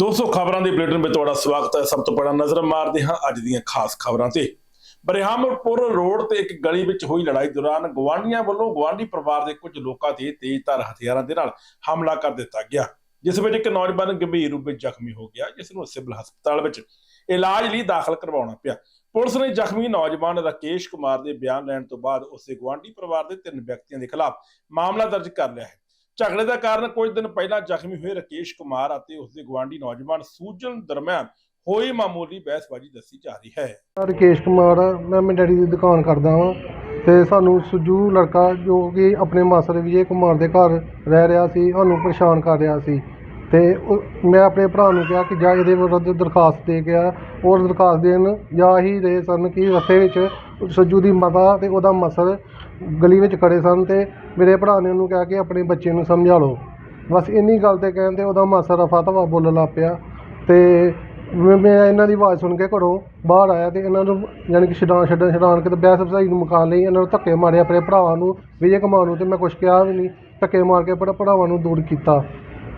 200 ਖਬਰਾਂ ਦੀ ਬੁਲੇਟਿਨ ਵਿੱਚ ਤੁਹਾਡਾ ਸਵਾਗਤ ਹੈ। ਸਭ ਤੋਂ ਪਹਿਲਾਂ ਨਜ਼ਰ ਮਾਰਦੇ ਹਾਂ ਅੱਜ ਦੀਆਂ ਖਾਸ ਖਬਰਾਂ ਤੇ। ਬਰਿਆਮਪੁਰ ਰੋਡ ਤੇ ਇੱਕ ਗਲੀ ਵਿੱਚ ਹੋਈ ਲੜਾਈ ਦੌਰਾਨ ਗਵਾਂਢੀਆਂ ਵੱਲੋਂ ਗਵਾਂਢੀ ਪਰਿਵਾਰ ਦੇ ਕੁਝ ਲੋਕਾਂ ਤੇ ਤੇਜ਼ਧਾਰ ਹਥਿਆਰਾਂ ਦੇ ਨਾਲ ਹਮਲਾ ਕਰ ਦਿੱਤਾ ਗਿਆ, ਜਿਸ ਵਿੱਚ ਇੱਕ ਨੌਜਵਾਨ ਗੰਭੀਰ ਰੂਪ ਵਿੱਚ ਜ਼ਖਮੀ ਹੋ ਗਿਆ, ਜਿਸ ਨੂੰ ਸਿਵਲ ਹਸਪਤਾਲ ਵਿੱਚ ਇਲਾਜ ਲਈ ਦਾਖਲ ਕਰਵਾਉਣਾ ਪਿਆ। ਪੁਲਿਸ ਨੇ ਜ਼ਖਮੀ ਨੌਜਵਾਨ ਰਾਕੇਸ਼ ਕੁਮਾਰ ਦੇ ਬਿਆਨ ਲੈਣ ਤੋਂ ਬਾਅਦ ਉਸੇ ਗਵਾਂਢੀ ਪਰਿਵਾਰ ਦੇ ਤਿੰਨ ਵਿਅਕਤੀਆਂ ਦੇ ਖਿਲਾਫ ਮਾਮਲਾ ਦਰਜ ਕਰ ਲਿਆ ਹੈ। ਝਗੜੇ ਦਾ ਕਾਰਨ ਕੁਝ ਦਿਨ ਪਹਿਲਾਂ ਜ਼ਖਮੀ ਹੋਏ ਰਾਕੇਸ਼ ਕੁਮਾਰ ਅਤੇ ਉਸਦੇ ਗਵਾਂਢੀ ਨੌਜਵਾਨ ਸੂਜਨ ਦਰਮਿਆਨ ਹੋਈ ਮਾਮੂਲੀ ਬਹਿਸਬਾਜ਼ੀ ਦੱਸੀ ਜਾ ਰਹੀ ਹੈ। ਰਕੇਸ਼ ਕੁਮਾਰ ਮੈਂ ਮੇਰੇ ਡੈਡੀ ਦੀ ਦੁਕਾਨ ਕਰਦਾ ਵਾਂ ਤੇ ਸਾਨੂੰ ਸੁਜੂ ਲੜਕਾ ਜੋ ਕਿ ਆਪਣੇ ਮਾਸਰ ਵਿਜੇ ਕੁਮਾਰ ਦੇ ਘਰ ਰਹਿ ਰਿਹਾ ਸੀ ਸਾਨੂੰ ਪਰੇਸ਼ਾਨ ਕਰ ਰਿਹਾ ਸੀ ਤੇ ਮੈਂ ਆਪਣੇ ਭਰਾ ਨੂੰ ਕਿਹਾ ਕਿ ਜਾ ਇਹਦੇ ਵਿਰੁੱਧ ਦਰਖਾਸਤ ਦੇ ਗਿਆ ਔਰ ਦਰਖਾਸਤ ਦੇਣ ਜਾ ਹੀ ਰਹੇ ਸਨ ਕਿ ਰਸਤੇ ਵਿੱਚ ਸੱਜੂ ਦੀ ਮਾਤਾ ਤੇ ਉਹਦਾ ਮਸਰ ਗਲੀ ਵਿੱਚ ਖੜੇ ਸਨ ਤੇ ਮੇਰੇ ਭਰਾ ਨੇ ਉਹਨੂੰ ਕਿਹਾ ਕਿ ਆਪਣੇ ਬੱਚੇ ਨੂੰ ਸਮਝਾ ਲਓ। ਬਸ ਇੰਨੀ ਗੱਲ ਤੇ ਕਹਿਣ ਤੇ ਉਹਦਾ ਮਾਸਾ ਰਫਾ ਤਫਾ ਬੋਲਣ ਲੱਗ ਪਿਆ। ਅਤੇ ਮੈਂ ਮੈਂ ਇਹਨਾਂ ਦੀ ਆਵਾਜ਼ ਸੁਣ ਕੇ ਘਰੋਂ ਬਾਹਰ ਆਇਆ ਅਤੇ ਇਹਨਾਂ ਨੂੰ ਯਾਨੀ ਕਿ ਛਡਾਣ ਛੱਡਣ ਛਡਾਣ ਕੇ ਤੇ ਬਹਿਸ ਬਸਾਈ ਨੂੰ ਮੁਕਾਉਣ ਲਈ ਇਹਨਾਂ ਨੂੰ ਧੱਕੇ ਮਾਰੇ ਆਪਣੇ ਭਰਾਵਾਂ ਨੂੰ, ਵਿਜੇ ਕੁਮਾਰ ਨੂੰ ਤੇ ਮੈਂ ਕੁਛ ਕਿਹਾ ਵੀ ਨਹੀਂ। ਧੱਕੇ ਮਾਰ ਕੇ ਆਪਣੇ ਭਰਾਵਾਂ ਨੂੰ ਦੂਰ ਕੀਤਾ।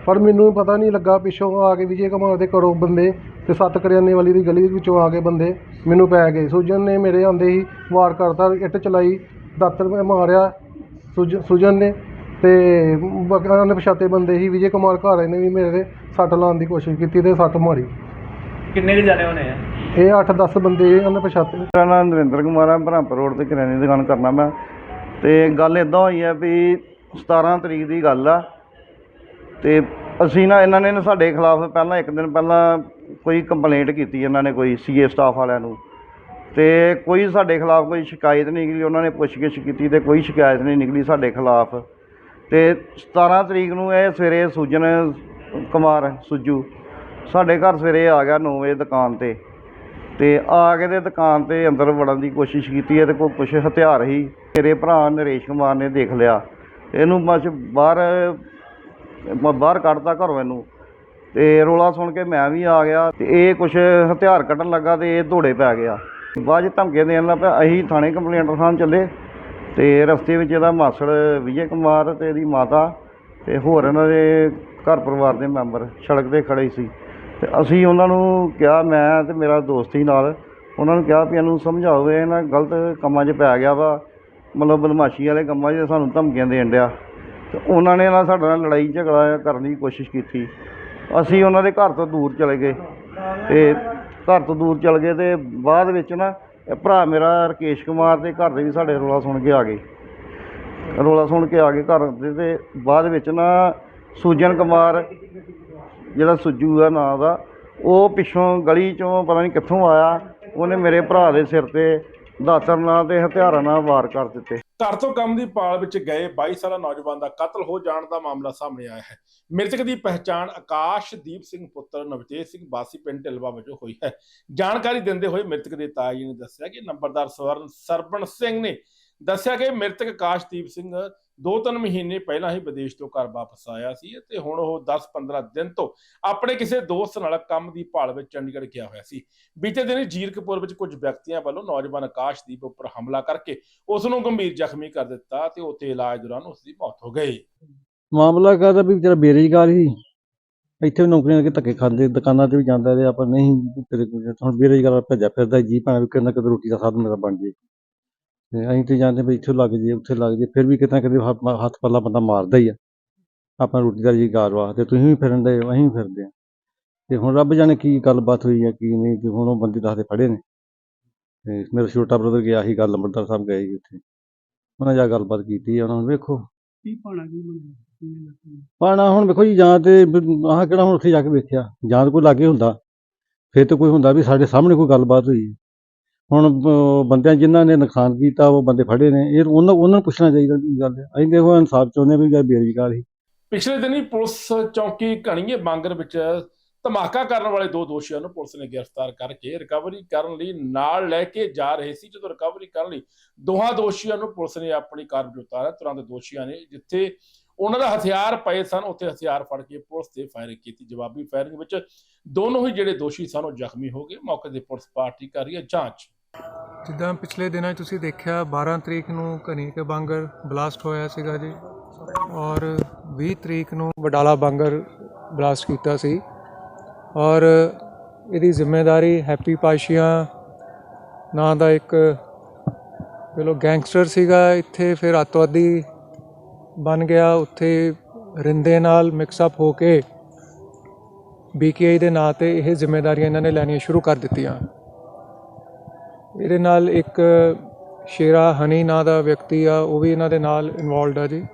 ਪਰ ਮੈਨੂੰ ਪਤਾ ਨਹੀਂ ਲੱਗਾ ਪਿੱਛੋਂ ਆ ਕੇ ਵਿਜੇ ਕੁਮਾਰ ਦੇ ਘਰੋਂ ਬੰਦੇ ਅਤੇ ਸੱਤ ਕਰਿਆਨੇ ਵਾਲੀ ਦੀ ਗਲੀ ਵਿੱਚੋਂ ਆ ਕੇ ਬੰਦੇ ਮੈਨੂੰ ਪੈ ਗਏ। ਸੁਜਨ ਨੇ ਮੇਰੇ ਆਉਂਦੇ ਹੀ ਵਾਰ ਕਰਤਾ, ਇੱਟ ਚਲਾਈ, ਦਾਤਰ ਮੈਂ ਮਾਰਿਆ। ਸੁਜ ਸੁਜਨ ਨੇ ਤੇ ਬਕਾਨ ਅਣਪਛਾਤੇ ਬੰਦੇ ਹੀ ਵਿਜੇ ਕੁਮਾਰ ਘਰ ਆਏ ਨੇ ਵੀ ਮੇਰੇ ਤੇ ਸੱਟ ਲਾਉਣ ਦੀ ਕੋਸ਼ਿਸ਼ ਕੀਤੀ ਤੇ ਸੱਟ ਮਾਰੀ। ਕਿੰਨੇ ਕੁ ਜਾਣੇ ਹੋਣੇ ਆ? ਇਹ 8-10 ਬੰਦੇ ਅਣਪਛਾਤੇ ਮੇਰਾ ਨਾਮ ਨਰਿੰਦਰ ਕੁਮਾਰ ਹੈ ਬ੍ਰਹਮਪੁਰ ਰੋਡ ਤੇ ਕਰਿਆਨੇ ਦੀ ਦੁਕਾਨ ਕਰਨਾ ਮੈਂ। ਤੇ ਗੱਲ ਇਦਾਂ ਹੋਈ ਹੈ ਵੀ 17 ਤਰੀਕ ਦੀ ਗੱਲ ਆ ਤੇ ਅਸੀਂ ਨਾ ਇਹਨਾਂ ਨੇ ਨਾ ਸਾਡੇ ਖਿਲਾਫ ਪਹਿਲਾਂ ਇੱਕ ਦਿਨ ਪਹਿਲਾਂ ਕੋਈ ਕੰਪਲੇਂਟ ਕੀਤੀ ਇਹਨਾਂ ਨੇ ਕੋਈ ਸੀਏ ਸਟਾਫ ਵਾਲਿਆਂ ਨੂੰ। ਅਤੇ ਕੋਈ ਸਾਡੇ ਖਿਲਾਫ ਕੋਈ ਸ਼ਿਕਾਇਤ ਨਹੀਂ ਨਿਕਲੀ, ਉਹਨਾਂ ਨੇ ਪੁੱਛਗਿੱਛ ਕੀਤੀ ਅਤੇ ਕੋਈ ਸ਼ਿਕਾਇਤ ਨਹੀਂ ਨਿਕਲੀ ਸਾਡੇ ਖਿਲਾਫ। ਅਤੇ 17 ਤਰੀਕ ਨੂੰ ਇਹ ਸਵੇਰੇ ਸੁਜਨ ਕੁਮਾਰ ਸੁਜੂ ਸਾਡੇ ਘਰ ਸਵੇਰੇ ਆ ਗਿਆ ਨੌ ਵਜੇ ਦੁਕਾਨ ਤੇ। ਅਤੇ ਆ ਕੇ ਅਤੇ ਦੁਕਾਨ ਤੇ ਅੰਦਰ ਵੜਨ ਦੀ ਕੋਸ਼ਿਸ਼ ਕੀਤੀ ਹੈ ਤੇ ਕੁਛ ਹਥਿਆਰ ਹੀ ਮੇਰੇ ਭਰਾ ਨਰੇਸ਼ ਕੁਮਾਰ ਨੇ ਦੇਖ ਲਿਆ। ਇਹਨੂੰ ਬਸ ਬਾਹਰ ਬਾਹਰ ਕੱਢਤਾ ਘਰੋਂ ਇਹਨੂੰ। ਅਤੇ ਰੌਲਾ ਸੁਣ ਕੇ ਮੈਂ ਵੀ ਆ ਗਿਆ ਅਤੇ ਇਹ ਕੁਛ ਹਥਿਆਰ ਕੱਢਣ ਲੱਗਾ ਅਤੇ ਇਹ ਦੌੜੇ ਪੈ ਗਿਆ। ਬਾਅਦ 'ਚ ਧਮਕੀਆਂ ਦੇਣ ਲੱਗ ਪਿਆ, ਅਸੀਂ ਥਾਣੇ ਕੰਪਲੇਂਟ ਲਿਖਾਉਣ ਚੱਲੇ ਤੇ ਰਸਤੇ ਵਿੱਚ ਇਹਦਾ ਮਾਸੜ ਵਿਜੇ ਕੁਮਾਰ ਤੇ ਇਹਦੀ ਮਾਤਾ ਤੇ ਹੋਰ ਇਹਨਾਂ ਦੇ ਘਰ ਪਰਿਵਾਰ ਦੇ ਮੈਂਬਰ ਸੜਕ ਤੇ ਖੜੇ ਸੀ। ਤੇ ਅਸੀਂ ਉਹਨਾਂ ਨੂੰ ਕਿਹਾ, ਮੈਂ ਤੇ ਮੇਰਾ ਦੋਸਤ ਸੀ ਨਾਲ, ਉਹਨਾਂ ਨੂੰ ਕਿਹਾ ਵੀ ਇਹਨੂੰ ਸਮਝਾਓ, ਇਹ ਨਾ ਗਲਤ ਕੰਮਾਂ 'ਚ ਪੈ ਗਿਆ ਵਾ, ਮਤਲਬ ਬਦਮਾਸ਼ੀ ਵਾਲੇ ਕੰਮਾਂ 'ਚ ਸਾਨੂੰ ਧਮਕੀਆਂ ਦੇਣ ਡਿਆ। ਤੇ ਉਹਨਾਂ ਨੇ ਨਾ ਸਾਡੇ ਨਾਲ ਲੜਾਈ ਝਗੜਾ ਕਰਨ ਦੀ ਕੋਸ਼ਿਸ਼ ਕੀਤੀ। ਅਸੀਂ ਉਹਨਾਂ ਦੇ ਘਰ ਤੋਂ ਦੂਰ ਚਲੇ ਗਏ ਤੇ ਘਰ ਤੋਂ ਦੂਰ ਚਲ ਗਏ ਅਤੇ ਬਾਅਦ ਵਿੱਚ ਨਾ ਭਰਾ ਮੇਰਾ ਰਕੇਸ਼ ਕੁਮਾਰ ਅਤੇ ਘਰ ਦੇ ਵੀ ਸਾਡੇ ਰੌਲਾ ਸੁਣ ਕੇ ਆ ਗਏ। ਰੌਲਾ ਸੁਣ ਕੇ ਆ ਗਏ ਘਰ ਦੇ ਅਤੇ ਬਾਅਦ ਵਿੱਚ ਨਾ ਸੂਜਨ ਕੁਮਾਰ ਜਿਹੜਾ ਸੁੱਜੂ ਆ ਨਾਂ ਦਾ, ਉਹ ਪਿੱਛੋਂ ਗਲੀ ਚੋਂ ਪਤਾ ਨਹੀਂ ਕਿੱਥੋਂ ਆਇਆ, ਉਹਨੇ ਮੇਰੇ ਭਰਾ ਦੇ ਸਿਰ ਤੇ ਦਾਤਰ ਨਾਲ ਅਤੇ ਹਥਿਆਰਾਂ ਨਾਲ ਵਾਰ ਕਰ ਦਿੱਤੇ। ਘਰ ਤੋਂ ਕੰਮ ਦੀ ਪਾਲ ਵਿੱਚ ਗਏ 22 ਸਾਲਾ ਨੌਜਵਾਨ ਦਾ ਕਤਲ ਹੋ ਜਾਣ ਦਾ ਮਾਮਲਾ ਸਾਹਮਣੇ ਆਇਆ ਹੈ। ਮ੍ਰਿਤਕ ਦੀ ਪਹਿਚਾਣ ਆਕਾਸ਼ਦੀਪ ਸਿੰਘ ਪੁੱਤਰ ਨਵਜੇਤ ਸਿੰਘ ਬਾਸੀ ਪਿੰਡ ਢਿਲਵਾ ਵਜੋਂ ਹੋਈ ਹੈ। ਜਾਣਕਾਰੀ ਦਿੰਦੇ ਹੋਏ ਮ੍ਰਿਤਕ ਦੇ ਤਾਇਆ ਜੀ ਨੇ ਦੱਸਿਆ ਕਿ ਨੰਬਰਦਾਰ ਸਵਰਨ ਸਰਬਣ ਸਿੰਘ ਨੇ ਦੱਸਿਆ ਕਿ ਮ੍ਰਿਤਕ ਆਕਾਸ਼ਦੀਪ ਸਿੰਘ ਦੋ ਤਿੰਨ ਮਹੀਨੇ ਪਹਿਲਾਂ ਹੀ ਵਿਦੇਸ਼ ਤੋਂ ਘਰ ਵਾਪਸ ਆਇਆ ਸੀ ਤੇ ਹੁਣ ਉਹ 10-15 ਦਿਨ ਤੋਂ ਆਪਣੇ ਕਿਸੇ ਦੋਸਤ ਨਾਲ ਕੰਮ ਦੀ ਭਾਲ ਵਿੱਚ ਚੰਡੀਗੜ੍ਹ ਗਿਆ ਹੋਇਆ ਸੀ। ਬੀਤੇ ਦਿਨੀ ਜੀਰਕਪੁਰ ਵਿੱਚ ਕੁਝ ਵਿਅਕਤੀਆਂ ਵੱਲੋਂ ਨੌਜਵਾਨ ਆਕਾਸ਼ਦੀਪ ਉੱਪਰ ਹਮਲਾ ਕਰਕੇ ਉਸ ਨੂੰ ਗੰਭੀਰ ਜ਼ਖਮੀ ਕਰ ਦਿੱਤਾ ਤੇ ਉੱਥੇ ਇਲਾਜ ਦੌਰਾਨ ਉਸ ਦੀ ਮੌਤ ਹੋ ਗਈ। ਮਾਮਲਾ ਕਾਹਦਾ ਵੀ ਵਿਚਾਰਾ ਬੇਰੁਜ਼ਗਾਰ ਸੀ, ਇੱਥੇ ਵੀ ਨੌਕਰੀਆਂ ਦੇ ਧੱਕੇ ਖਾਂਦੇ, ਦੁਕਾਨਾਂ ਤੇ ਵੀ ਜਾਂਦਾ ਤੇ ਆਪਾਂ ਨਹੀਂ ਤੇਰੇ ਕੋਲ, ਹੁਣ ਬੇਰੁਜ਼ਗਾਰ ਭੱਜਿਆ ਫਿਰਦਾ ਜੀ ਭਾਵੇਂ ਵੀ ਕਿਤੇ ਰੋਟੀ ਦਾ ਸਾਧਨ ਮੇਰਾ ਬਣ ਜੇ। ਤੇ ਅਸੀਂ ਤੇ ਜਾਂਦੇ ਵੀ ਇੱਥੇ ਲੱਗ ਜੇ ਉੱਥੇ ਲੱਗ ਜੇ ਫਿਰ ਵੀ ਕਿਤੇ ਨਾ ਕਿਤੇ ਹੱਥ ਹੱਥ ਪੱਲਾ ਬੰਦਾ ਮਾਰਦਾ ਹੀ ਆ। ਆਪਾਂ ਰੋਟੀ ਦਾ ਰੁਜ਼ਗਾਰ ਵਾਸਤੇ ਤੁਸੀਂ ਵੀ ਫਿਰਨ ਦੇ ਅਸੀਂ ਵੀ ਫਿਰਦੇ ਆ ਤੇ ਹੁਣ ਰੱਬ ਜਾਣੇ ਕੀ ਗੱਲਬਾਤ ਹੋਈ ਆ ਕੀ ਨਹੀਂ ਤੇ ਹੁਣ ਉਹ ਬੰਦੇ ਦੱਸਦੇ ਫੜੇ ਨੇ। ਤੇ ਮੇਰਾ ਛੋਟਾ ਬ੍ਰਦਰ ਗਿਆ ਸੀ ਗੱਲ ਅੰਮ੍ਰਿਤਸਰ ਸਾਹਿਬ ਗਏ ਸੀ ਉੱਥੇ। ਉਹਨਾਂ ਜਾ ਗੱਲਬਾਤ ਕੀਤੀ ਆ ਉਹਨਾਂ ਨੂੰ ਵੇਖੋ। ਕੀ ਪਾਣਾ ਕੀ ਬਣਿਆ ਪਾਣਾ ਹੁਣ ਵੇਖੋ ਜੀ ਜਾਂ ਤੇ ਬ- ਆਹ ਕਿਹੜਾ ਹੁਣ ਉੱਥੇ ਜਾ ਕੇ ਵੇਖਿਆ ਜਾਂ ਤਾਂ ਕੋਈ ਲਾਗੇ ਹੁੰਦਾ। ਫਿਰ ਤਾਂ ਕੋਈ ਹੁੰਦਾ ਵੀ ਸਾਡੇ ਸਾਹਮਣੇ ਕੋਈ ਗੱਲਬਾਤ ਹੋਈ। ਹੁਣ ਬੰਦਿਆਂ ਜਿਨ੍ਹਾਂ ਨੇ ਨੁਕਸਾਨ ਕੀਤਾ, ਉਹ ਬੰਦੇ ਫੜੇ ਨੇ। ਇਹ ਉਹਨਾਂ ਉਹਨਾਂ ਨੂੰ ਪੁੱਛਣਾ ਚਾਹੀਦਾ ਕੀ ਗੱਲ ਹੈ। ਅਸੀਂ ਦੇਖੋ, ਇਨਸਾਫ ਚਾਹੁੰਦੇ ਵੀ ਜਾਂ ਬੇਰੁਜ਼ਗਾਰ ਸੀ ਪਿਛਲੇ ਦਿਨੀ ਪੁਲਿਸ ਚੌਕੀ ਘਣੀਏ ਬਾਂਗਰ ਵਿੱਚ ਧਮਾਕਾ ਕਰਨ ਵਾਲੇ ਦੋ ਦੋਸ਼ੀਆਂ ਨੂੰ ਪੁਲਿਸ ਨੇ ਗ੍ਰਿਫਤਾਰ ਕਰਕੇ ਰਿਕਵਰੀ ਕਰਨ ਲਈ ਨਾਲ ਲੈ ਕੇ ਜਾ ਰਹੇ ਸੀ। ਜਦੋਂ ਰਿਕਵਰੀ ਕਰਨ ਲਈ ਦੋਹਾਂ ਦੋਸ਼ੀਆਂ ਨੂੰ ਪੁਲਿਸ ਨੇ ਆਪਣੀ ਕਾਰ ਵਿੱਚ ਉਤਾਰਿਆ ਤੁਰੰਤ ਦੋਸ਼ੀਆਂ ਨੇ, ਜਿੱਥੇ ਉਹਨਾਂ ਦਾ ਹਥਿਆਰ ਪਏ ਸਨ, ਉੱਥੇ ਹਥਿਆਰ ਫੜ ਕੇ ਪੁਲਿਸ ਤੇ ਫਾਇਰਿੰਗ ਕੀਤੀ। ਜਵਾਬੀ ਫਾਇਰਿੰਗ ਵਿੱਚ ਦੋਨੋਂ ਹੀ ਜਿਹੜੇ ਦੋਸ਼ੀ ਸਨ, ਉਹ ਜ਼ਖਮੀ ਹੋ ਗਏ। ਮੌਕੇ ਤੇ ਪੁਲਿਸ ਪਾਰਟੀ ਕਰ ਰਹੀ ਹੈ ਜਾਂਚ। ਜਿੱਦਾਂ ਪਿਛਲੇ ਦਿਨਾਂ 'ਚ ਤੁਸੀਂ ਦੇਖਿਆ 12 ਤਰੀਕ ਨੂੰ ਕਨੀਕ ਬਾਂਗਰ ਬਲਾਸਟ ਹੋਇਆ ਸੀਗਾ ਜੀ ਔਰ 20 ਤਰੀਕ ਨੂੰ ਵਡਾਲਾ ਬਾਂਗਰ ਬਲਾਸਟ ਕੀਤਾ ਸੀ ਔਰ ਇਹਦੀ ਜ਼ਿੰਮੇਵਾਰੀ ਹੈਪੀ ਪਾਸ਼ੀਆ ਨਾਂ ਦਾ ਇੱਕ ਚਲੋ ਗੈਂਗਸਟਰ ਸੀਗਾ, ਇੱਥੇ ਫਿਰ ਅੱਤਵਾਦੀ ਬਣ ਗਿਆ, ਉੱਥੇ ਰਿੰਦੇ ਨਾਲ ਮਿਕਸ ਅਪ ਹੋ ਕੇ ਬੀਕੇਆਈ ਦੇ ਨਾਂ ਤੇ ਇਹ ਜ਼ਿੰਮੇਵਾਰੀਆਂ ਇਹਨਾਂ ਨੇ ਲੈਣੀਆਂ ਸ਼ੁਰੂ ਕਰ ਦਿੱਤੀਆਂ। ਇਹਦੇ ਨਾਲ ਇੱਕ ਸ਼ੇਰਾ ਹਨੀ ਨਾਂ ਦਾ ਵਿਅਕਤੀ ਆ, ਉਹ ਵੀ ਇਹਨਾਂ ਦੇ ਨਾਲ ਇਨਵੋਲਡ ਆ ਜੀ।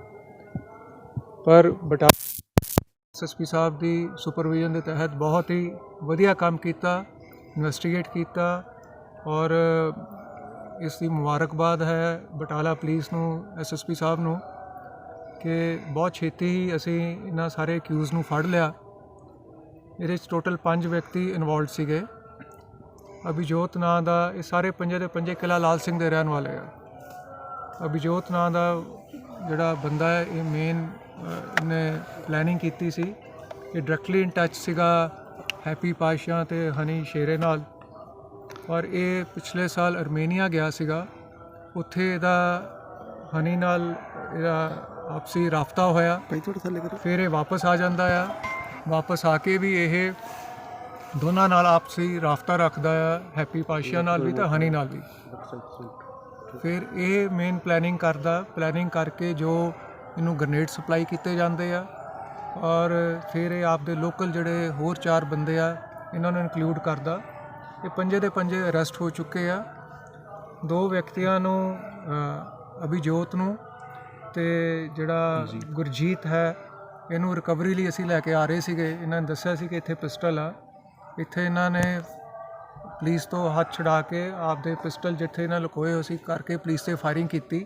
ਪਰ ਬਟਾ ਐਸਐਸਪੀ ਸਾਹਿਬ ਦੀ ਸੁਪਰਵਿਜ਼ਨ ਦੇ ਤਹਿਤ ਬਹੁਤ ਹੀ ਵਧੀਆ ਕੰਮ ਕੀਤਾ ਇਨਵੈਸਟੀਗੇਟ ਕੀਤਾ ਔਰ ਇਸ ਦੀ ਮੁਬਾਰਕਬਾਦ ਹੈ ਬਟਾਲਾ ਪੁਲਿਸ ਨੂੰ ਐਸਐਸਪੀ ਸਾਹਿਬ ਨੂੰ। ਕਿ ਬਹੁਤ ਛੇਤੀ ਹੀ ਅਸੀਂ ਇਹਨਾਂ ਸਾਰੇ ਅਕਿਊਜ਼ ਨੂੰ ਫੜ ਲਿਆ। ਇਹਦੇ 'ਚ ਟੋਟਲ 5 ਵਿਅਕਤੀ ਇਨਵੋਲਡ ਸੀਗੇ। ਅਭਿਜੋਤ ਨਾਂ ਦਾ ਇਹ ਸਾਰੇ ਪੰਜੇ ਦੇ ਪੰਜੇ ਕਿਲਾ ਲਾਲ ਸਿੰਘ ਦੇ ਰਹਿਣ ਵਾਲੇ ਆ। ਅਭਿਜੋਤ ਨਾਂ ਦਾ ਜਿਹੜਾ ਬੰਦਾ ਹੈ, ਇਹ ਮੇਨ ਇਹਨੇ ਪਲੈਨਿੰਗ ਕੀਤੀ ਸੀ। ਇਹ ਡਾਇਰੈਕਟਲੀ ਇਨ ਟੱਚ ਸੀਗਾ ਹੈਪੀ ਪਾਸ਼ਾ ਤੇ ਹਨੀ ਸ਼ੇਰੇ ਨਾਲ। ਔਰ ਇਹ ਪਿਛਲੇ ਸਾਲ ਅਰਮੇਨੀਆ ਗਿਆ ਸੀਗਾ। ਉੱਥੇ ਇਹਦਾ ਹਨੀ ਨਾਲ ਇਹਦਾ ਆਪਸੀ ਰਾਫਤਾ ਹੋਇਆ। ਫਿਰ ਇਹ ਵਾਪਸ ਆ ਜਾਂਦਾ ਆ। ਵਾਪਸ ਆ ਕੇ ਵੀ ਇਹ ਦੋਨਾਂ ਨਾਲ ਆਪਸੀ ਰਾਫਤਾ ਰੱਖਦਾ ਆ ਹੈਪੀ ਪਾਸ਼ਾ ਨਾਲ ਵੀ ਤੇ ਹਨੀ ਨਾਲ ਵੀ। ਫਿਰ ਇਹ ਮੇਨ ਪਲੈਨਿੰਗ ਕਰਦਾ। ਪਲੈਨਿੰਗ ਕਰਕੇ ਜੋ ਇਹਨੂੰ ਗ੍ਰਨੇਡ ਸਪਲਾਈ ਕੀਤੇ ਜਾਂਦੇ ਆ। ਔਰ ਫਿਰ ਇਹ ਆਪਦੇ ਲੋਕਲ ਜਿਹੜੇ ਹੋਰ ਚਾਰ ਬੰਦੇ ਆ ਇਹਨਾਂ ਨੂੰ ਇਨਕਲੂਡ ਕਰਦਾ। ਇਹ ਪੰਜੇ ਦੇ ਪੰਜੇ ਅਰੈਸਟ ਹੋ ਚੁੱਕੇ ਆ। ਦੋ ਵਿਅਕਤੀਆਂ ਨੂੰ ਅਭਿਜੋਤ ਨੂੰ ਤੇ ਜਿਹੜਾ ਗੁਰਜੀਤ ਹੈ ਇਹਨੂੰ ਰਿਕਵਰੀ ਲਈ ਅਸੀਂ ਲੈ ਕੇ ਆ ਰਹੇ ਸੀਗੇ। ਇਹਨਾਂ ਨੇ ਦੱਸਿਆ ਸੀ ਕਿ ਇੱਥੇ ਪਿਸਟਲ ਆ। ਇੱਥੇ ਇਹਨਾਂ ਨੇ ਪੁਲਿਸ ਤੋਂ ਹੱਥ ਛੁਡਾ ਕੇ ਆਪਦੇ ਪਿਸਟਲ ਜਿੱਥੇ ਇਹਨਾਂ ਲੁਕੋਏ ਹੋਏ ਸੀ ਕਰਕੇ ਪੁਲਿਸ ਤੇ ਫਾਇਰਿੰਗ ਕੀਤੀ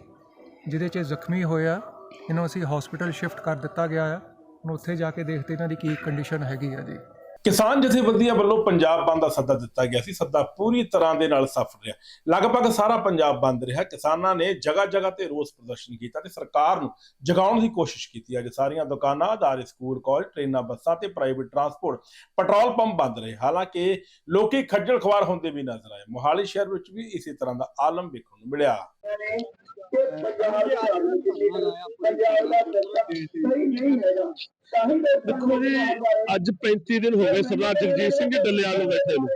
ਜਿਹਦੇ 'ਚ ਜ਼ਖਮੀ ਹੋਇਆ ਇਹਨੂੰ ਅਸੀਂ ਹਸਪੀਟਲ ਸ਼ਿਫਟ ਕਰ ਦਿੱਤਾ ਗਿਆ ਆ। ਹੁਣ ਉੱਥੇ ਜਾ ਕੇ ਦੇਖਦੇ ਇਹਨਾਂ ਦੀ ਕੀ ਕੰਡੀਸ਼ਨ ਹੈਗੀ ਆ ਜੀ। ਕਿਸਾਨ ਜਥੇਬੰਦੀਆਂ ਵੱਲੋਂ ਪੰਜਾਬ ਬੰਦ ਦਾ ਸੱਦਾ ਦਿੱਤਾ ਗਿਆ ਸੀ। ਸੱਦਾ ਪੂਰੀ ਤਰ੍ਹਾਂ ਦੇ ਨਾਲ ਸਫਲ ਰਿਹਾ। ਲਗਭਗ ਸਾਰਾ ਪੰਜਾਬ ਬੰਦ ਰਿਹਾ। ਕਿਸਾਨਾਂ ਨੇ ਜਗ੍ਹਾ ਜਗ੍ਹਾ ਤੇ ਰੋਸ ਪ੍ਰਦਰਸ਼ਨ ਕੀਤਾ ਤੇ ਸਰਕਾਰ ਨੂੰ ਜਗਾਉਣ ਦੀ ਕੋਸ਼ਿਸ਼ ਕੀਤੀ। ਅੱਜ ਸਾਰੀਆਂ ਦੁਕਾਨਾਂ ਅਦਾਰੇ ਸਕੂਲ ਕਾਲਜ ਟ੍ਰੇਨਾਂ ਬੱਸਾਂ ਤੇ ਪ੍ਰਾਈਵੇਟ ਟਰਾਂਸਪੋਰਟ ਪੈਟਰੋਲ ਪੰਪ ਬੰਦ ਰਹੇ। ਹਾਲਾਂਕਿ ਲੋਕੀ ਖੱਜਲ ਖਵਾਰ ਹੁੰਦੇ ਵੀ ਨਜ਼ਰ ਆਏ। ਮੋਹਾਲੀ ਸ਼ਹਿਰ ਵਿੱਚ ਵੀ ਇਸੇ ਤਰ੍ਹਾਂ ਦਾ ਆਲਮ ਵੇਖਣ ਨੂੰ ਮਿਲਿਆ। ਦੇਖੋ ਜੀ ਅੱਜ 35 ਦਿਨ ਹੋ ਗਏ ਸਰਦਾਰ ਜਗਜੀਤ ਸਿੰਘ ਡੱਲੇਵਾਲ ਨੂੰ ਬੈਠੇ ਨੂੰ।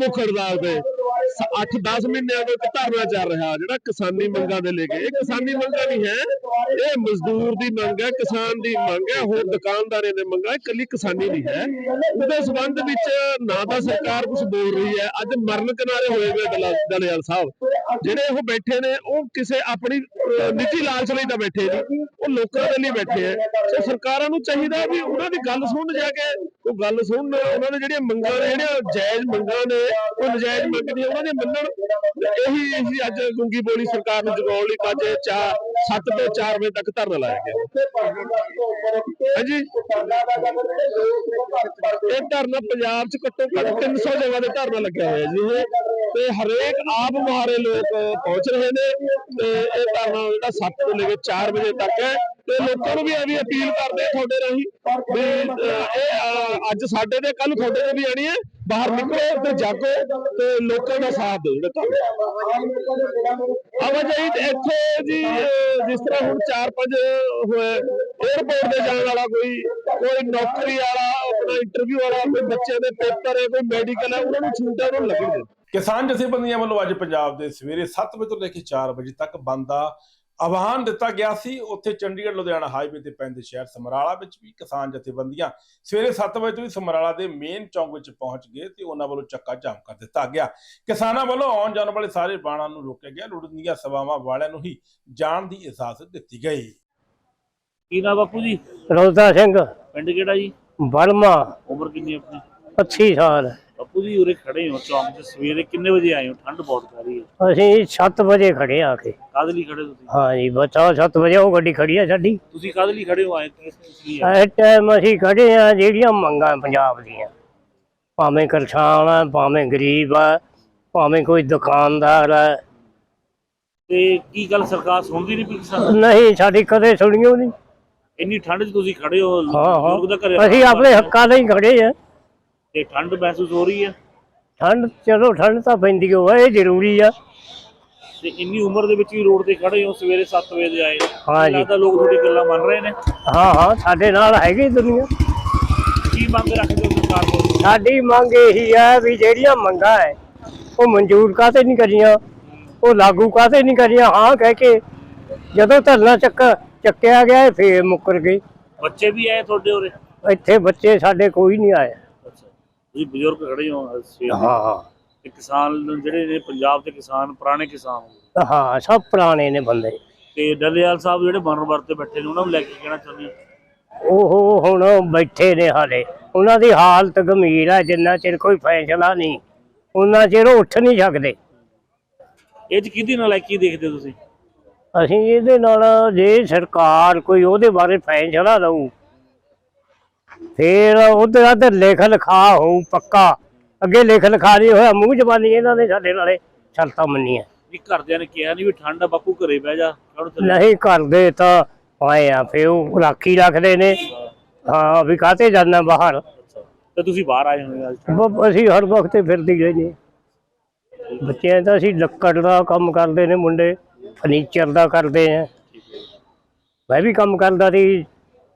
ਭੁੱਖ ਹੜਤਾਲ ਤੇ 8-10 ਮਹੀਨਿਆਂ ਤੋਂ ਇੱਕ ਧਰਨਾ ਚੱਲ ਰਿਹਾ ਜਿਹੜਾ ਕਿਸਾਨੀ ਮੰਗਾਂ ਦੇ ਲੈ ਕੇ। ਇਹ ਕਿਸਾਨੀ ਮੰਗਾਂ ਨਹੀਂ ਹੈ। ਇਹ ਮਜ਼ਦੂਰ ਦੀ ਮੰਗ ਹੈ ਕਿਸਾਨ ਦੀ ਮੰਗ ਹੈ ਹੋਰ ਦੁਕਾਨਦਾਰਾਂ ਦੀ ਮੰਗ ਹੈ। ਇਕੱਲੀ ਕਿਸਾਨੀ ਨਹੀਂ ਹੈ। ਉਹਦੇ ਸਬੰਧ ਵਿੱਚ ਨਾ ਤਾਂ ਸਰਕਾਰ ਕੁਝ ਬੋਲ ਰਹੀ ਹੈ। ਅੱਜ ਮਰਨ ਕਿਨਾਰੇ ਹੋਏ ਹੋਏ ਡੱਲਾ- ਡੱਲੇਵਾਲ ਸਾਹਿਬ। ਜਿਹੜੇ ਉਹ ਬੈਠੇ ਨੇ ਉਹ ਕਿਸੇ ਆਪਣੀ ਨਿੱਜੀ ਲਾਲਚ ਲਈ ਤਾਂ ਬੈਠੇ ਨਹੀਂ। ਉਹ ਲੋਕਾਂ ਦੇ ਲਈ ਬੈਠੇ ਹੈ। ਸੋ ਸਰਕਾਰਾਂ ਨੂੰ ਚਾਹੀਦਾ ਵੀ ਉਹਨਾਂ ਦੀ ਗੱਲ ਸੁਣਨ ਜਾ ਕੇ, ਉਹ ਗੱਲ ਸੁਣਨ ਉਹਨਾਂ ਦੇ ਜਿਹੜੀਆਂ ਮੰਗਾਂ ਨੇ ਜਿਹੜੀਆਂ ਜਾਇਜ਼ ਮੰਗਾਂ ਨੇ, ਉਹ ਨਜਾਇਜ਼ ਮੰਗਦੀਆਂ, ਉਹਨਾਂ ਦੀ ਮੰਨਣ। ਇਹੀ ਅਸੀਂ ਅੱਜ ਗੁੰਗੀ ਬੋਲੀ ਸਰਕਾਰ ਨੂੰ ਜਗਾਉਣ ਲਈ ਅੱਜ 4 7 ਤੋਂ 4 ਵਜੇ ਤੱਕ ਧਰਨਾ ਲਾਇਆ ਗਿਆ। ਹਾਂਜੀ। ਇਹ ਧਰਨਾ ਪੰਜਾਬ 'ਚ ਘੱਟੋ ਘੱਟ 300 ਜਗ੍ਹਾ ਤੇ ਧਰਨਾ ਲੱਗਿਆ ਹੋਇਆ ਜੀ ਇਹ। ਤੇ ਹਰੇਕ ਆਪ ਮੁਹਾਰੇ ਲੋਕ ਪਹੁੰਚ ਰਹੇ ਨੇ। ਤੇ ਇਹ ਧਰਨਾ ਜਿਹੜਾ 7 ਤੋਂ ਲੈ ਕੇ 4 ਵਜੇ ਤੱਕ ਹੈ। ਤੇ ਲੋਕਾਂ ਨੂੰ ਵੀ ਇਹ ਅਪੀਲ ਕਰਦੇ ਆ ਤੁਹਾਡੇ ਰਾਹੀਂ ਵੀ ਇਹ ਅੱਜ ਸਾਡੇ ਤੇ ਕੱਲ ਤੁਹਾਡੇ ਤੇ ਵੀ ਆਣੀ ਹੈ। ਬਾਹਰ ਨਿਕਲੋ ਤੇ ਜਾਗੋ ਤੇ ਲੋਕਾਂ ਦਾ ਸਾਥ ਦਿਓ, ਜਿਹੜੇ ਧਰਨੇ ਆਵਾਜਾਈ ਇੱਥੇ ਜੀ ਜਿਸ ਤਰ੍ਹਾਂ ਹੁਣ 4-5 ਹੋਏ 에어ਪੋਰਟ ਤੇ ਜਾਣ ਵਾਲਾ ਕੋਈ ਕੋਈ ਨੌਕਰੀ ਵਾਲਾ, ਆਪਣਾ ਇੰਟਰਵਿਊ ਵਾਲਾ, ਕੋਈ ਬੱਚੇ ਦੇ ਪੇਪਰ ਹੈ, ਕੋਈ ਮੈਡੀਕਲ ਹੈ, ਉਹਨਾਂ ਨੂੰ ਛੂਟ ਹੈ ਉਹਨਾਂ ਨੂੰ ਕਿਸਾਨ ਜਥੇਬੰਦੀਆਂ ਵੱਲੋਂ ਅੱਜ ਪੰਜਾਬ ਦੇ ਸਵੇਰੇ 7 ਵਜੇ ਤੋਂ ਲੈ ਕੇ 4 ਵਜੇ ਤੱਕ ਬੰਦ ਦਾ ਆਹਵਾਨ ਦਿੱਤਾ ਗਿਆ ਸੀ ਉੱਥੇ ਚੰਡੀਗੜ੍ਹ ਲੁਧਿਆਣਾ ਹਾਈਵੇ ਤੇ ਪੈਂਦੇ ਸ਼ਹਿਰ ਸਮਰਾਲਾ ਵਿੱਚ ਵੀ ਕਿਸਾਨ ਜਥੇਬੰਦੀਆਂ ਸਵੇਰੇ 7 ਵਜੇ ਤੋਂ ਹੀ ਸਮਰਾਲਾ ਦੇ ਮੇਨ ਚੌਂਕ ਵਿੱਚ ਪਹੁੰਚ ਗਏ ਤੇ ਉਹਨਾਂ ਵੱਲੋਂ ਚੱਕਾ ਜਾਮ ਕਰ ਦਿੱਤਾ ਗਿਆ। ਕਿਸਾਨਾਂ ਵੱਲੋਂ ਆਉਣ ਜਾਣ ਵਾਲੇ ਸਾਰੇ ਬਾਣਾਂ ਨੂੰ ਰੋਕਿਆ ਗਿਆ ਲੁੜਦੀਆਂ ਸਭਾਵਾਂ ਵਾਲਿਆਂ ਨੂੰ ਹੀ ਜਾਣ ਦੀ ਇਜਾਜ਼ਤ ਦਿੱਤੀ ਗਈ। ਕੀ ਬਾਪੂ ਜੀ? ਰੋਜ਼ਾ ਸਿੰਘ। ਪਿੰਡ ਕਿਹੜਾ ਜੀ? ਬਲਮਾ ਉਮਰ ਕਿੰਨੀ ਆਪਣੀ? 25 ਸਾਲ। ਬਾਪੂ ਜੀ ਉਰੇ ਖੜੇ ਹੋ ਚੌਂਕ 'ਚ ਸਵੇਰੇ ਕਿੰਨੇ ਵਜੇ ਆਏ ਹੋ? ਠੰਡ ਬਹੁਤ ਰਹੀ ਹੈ। ਅਸੀਂ 7 ਵਜੇ ਖੜੇ ਆ ਕੇ ਕਾਹਦੇ ਲਈ ਖੜੇ ਤੁਸੀਂ? ਹਾਂ ਜੀ ਬਚਾਓ 7 ਵਜੇ ਉਹ ਗੱਡੀ ਖੜੀ ਆ ਸਾਡੀ। ਤੁਸੀਂ ਕਾਹਦੇ ਲਈ ਖੜੇ ਹੋ? ਆਏ ਕਿਸ ਕਿਸ ਲਈ ਆਏ? ਇਸ ਟਾਈਮ ਅਸੀਂ ਖੜੇ ਆ ਜਿਹੜੀਆਂ ਮੰਗਾਂ ਪੰਜਾਬ ਦੀਆਂ। ਭਾਵੇਂ ਕਿਸਾਨ ਆ ਭਾਵੇਂ ਗਰੀਬ ਆ ਭਾਵੇਂ ਕੋਈ ਦੁਕਾਨਦਾਰ ਆ। ਤੇ ਕੀ ਗੱਲ ਸਰਕਾਰ ਸੁਣਦੀ ਨਹੀਂ ਪਈ ਕਿਸਾਨ ਨਹੀਂ ਸਾਡੀ ਕਦੇ ਸੁਣੀਓ ਨਹੀਂ। ਇੰਨੀ ਠੰਡ 'ਚ ਤੁਸੀਂ ਖੜੇ ਹੋ ਹਾਂ ਲੋਕ ਦਾ ਘਰੇ ਹਾਂ ਅਸੀਂ ਆਪਣੇ ਹੱਕਾਂ ਲਈ ਖੜੇ ਆ। ਤੇ ਠੰਡ ਮਹਿਸੂਸ ਹੋ ਰਹੀ ਹੈ? ਠੰਡ ਚਲੋ ਠੰਡ ਤਾਂ ਪੈਂਦੀ ਹੋਵੇ ਇਹ ਜ਼ਰੂਰੀ ਆ। ਤੇ ਇੰਨੀ ਉਮਰ ਦੇ ਵਿੱਚ ਵੀ ਰੋਡ ਤੇ ਖੜੇ ਹੋ ਸਵੇਰੇ 7 ਵਜੇ ਦੇ ਆਏ ਹਾਂ ਜੀ। ਲੱਗਦਾ ਲੋਕ ਤੁਹਾਡੀ ਗੱਲਾਂ ਮੰਨ ਰਹੇ ਨੇ। ਹਾਂ ਹਾਂ ਸਾਡੇ ਨਾਲ ਹੈਗੀ ਦੁਨੀਆ। ਕੀ ਮੰਗ ਰੱਖਦੇ ਹੋ ਸਰਕਾਰ ਕੋਲ? ਸਾਡੀ ਮੰਗ ਇਹੀ ਹੈ ਵੀ ਜਿਹੜੀਆਂ ਮੰਗਾਂ ਹੈ ਉਹ ਮਨਜ਼ੂਰ ਕਾਤੇ ਨਹੀਂ ਕਰੀਆਂ? ਉਹ ਲਾਗੂ ਕਾਤੇ ਨਹੀਂ ਕਰੀਆਂ? ਹਾਂ ਕਹਿ ਕੇ ਜਦੋਂ ਧਰਨਾ ਚੱਕ ਚੱਕਿਆ ਗਿਆ ਇਹ ਫੇਰ ਮੁੱਕਰ ਗਏ ਬੱਚੇ ਵੀ ਆਏ ਤੁਹਾਡੇ ਉਰੇ? ਇੱਥੇ ਬੱਚੇ ਸਾਡੇ ਕੋਈ ਨਹੀਂ ਆਏ। ਤੁਸੀਂ ਬਜ਼ੁਰਗ ਖੜੇ ਹੋ ਸਵੇਰ ਦੇ। ਹਾਂ ਤੇ ਕਿਸਾਨ ਜਿਹੜੇ ਨੇ ਪੰਜਾਬ ਦੇ ਕਿਸਾਨ ਪੁਰਾਣੇ ਕਿਸਾਨ ਹੋ। ਹਾਂ ਸਭ ਪੁਰਾਣੇ ਨੇ ਬੰਦੇ। ਤੇ ਡੱਲੇਵਾਲ ਸਾਹਿਬ ਜਿਹੜੇ ਬਣਨ ਵਰਤੇ ਬੈਠੇ ਨੇ ਉਹਨਾਂ ਨੂੰ ਲੈ ਕੇ ਕਹਿਣਾ ਚਾਹੁੰਦੇ ਹੋ? ਉਹ ਹੁਣ ਬੈਠੇ ਨੇ ਹਾਲੇ। ਉਹਨਾਂ ਦੀ ਹਾਲਤ ਗੰਭੀਰ ਹੈ ਜਿੰਨਾ ਚਿਰ ਕੋਈ ਫੈਸਲਾ ਨਹੀਂ। ਉਹਨਾਂ ਚਿਰ ਉਹ ਉੱਠ ਨਹੀਂ ਸਕਦੇ। ਇਹ ਚ ਕਿਹਦੀ ਨਲਾਇਕੀ ਦੇਖਦੇ ਹੋ ਤੁਸੀਂ? ਅਸੀਂ ਇਹਦੇ ਨਾਲ ਜੇ ਸਰਕਾਰ ਕੋਈ ਉਹਦੇ ਬਾਰੇ ਫੈਸਲਾ ਲਊ ਫੇਰ ਉਹਦੇ ਤੇ ਲਿਖ ਲਿਖਾ ਹੋਊ ਪੱਕਾ। ਅੱਗੇ ਲਿਖ ਲਿਖਾ ਨਹੀਂ ਹੋਇਆ ਮੂੰਹ ਜ਼ਬਾਨੀ ਇਹਨਾਂ ਨੇ ਸਾਡੇ ਨਾਲੇ ਸ਼ਰਤਾਂ ਮੰਨੀਆਂ। ਵੀ ਘਰਦਿਆਂ ਨੇ ਕਿਹਾ ਨਹੀਂ ਵੀ ਠੰਡ ਆ ਬਾਪੂ ਘਰੇ ਬਹਿ ਜਾ? ਨਹੀਂ ਕਰਦੇ ਤਾਂ ਆਏ ਆ ਫੇਰ ਉਹ ਰਾਖੀ ਰੱਖਦੇ ਨੇ। ਹਾਂ ਵੀ ਕਾਤੇ ਜਾਣਾ ਬਾਹਰ? ਤੇ ਤੁਸੀਂ ਬਾਹਰ ਆਏ ਹੋਏ ਅੱਜ ਅਸੀਂ ਹਰ ਵਕਤ ਹੀ ਫਿਰਦੇ ਗਏ ਨੇ ਬੱਚਿਆਂ ਦਾ ਅਸੀਂ ਲੱਕੜ ਦਾ ਕੰਮ ਕਰਦੇ ਨੇ ਮੁੰਡੇ ਫਰਨੀਚਰ ਦਾ ਕਰਦੇ ਆ। ਮੈਂ ਵੀ ਕੰਮ ਕਰਦਾ ਸੀ।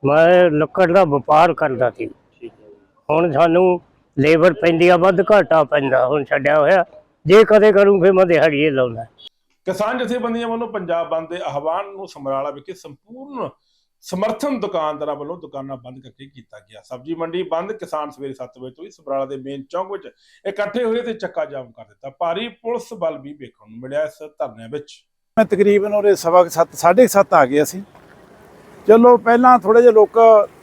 ਮੈਂ ਲੱਕੜ ਦਾ ਵਪਾਰ ਕਰਦਾ ਸੀ। ਠੀਕ ਹੈ ਜੀ। ਹੁਣ ਸਾਨੂੰ ਲੇਬਰ ਪੈਂਦੀ ਆ ਵੱਧ ਘਾਟਾ ਪੈਂਦਾ ਹੁਣ ਛੱਡਿਆ ਹੋਇਆ। ਜੇ ਕਦੇ ਕਰੂੰ ਫਿਰ ਮੈਂ ਦਿਹਾੜੀਏ ਲਾਉਣਾ ਕਿਸਾਨ ਜਥੇਬੰਦੀਆਂ ਵੱਲੋਂ ਪੰਜਾਬ ਬੰਦ ਦੇ ਆਹਵਾਨ ਨੂੰ ਸਮਰਾਲਾ ਵਿਖੇ ਸੰਪੂਰਨ ਸਮਰਥਨ ਦੁਕਾਨਦਾਰਾਂ ਵੱਲੋਂ ਦੁਕਾਨਾਂ ਬੰਦ ਕਰਕੇ ਕੀਤਾ ਗਿਆ। ਸਬਜ਼ੀ ਮੰਡੀ ਬੰਦ ਕਿਸਾਨ ਸਵੇਰੇ 7 ਵਜੇ ਤੋਂ ਹੀ ਸਮਰਾਲਾ ਦੇ ਮੇਨ ਚੌਂਕ ਵਿੱਚ ਇਕੱਠੇ ਹੋਏ ਤੇ ਚੱਕਾ ਜਾਮ ਕਰ ਦਿੱਤਾ। ਭਾਰੀ ਪੁਲਿਸ ਬਲ ਵੀ ਵੇਖਣ ਨੂੰ ਮਿਲਿਆ ਇਸ ਧਰਨੇ ਵਿੱਚ। ਮੈਂ ਤਕਰੀਬਨ ਉਹਦੇ ਸਵਾ ਕੁ ਸੱਤ ਸਾਢੇ ਕੁ ਸੱਤ ਆ ਗਏ ਅਸੀਂ। ਚਲੋ ਪਹਿਲਾਂ ਥੋੜੇ ਜਿਹਾ ਲੋਕ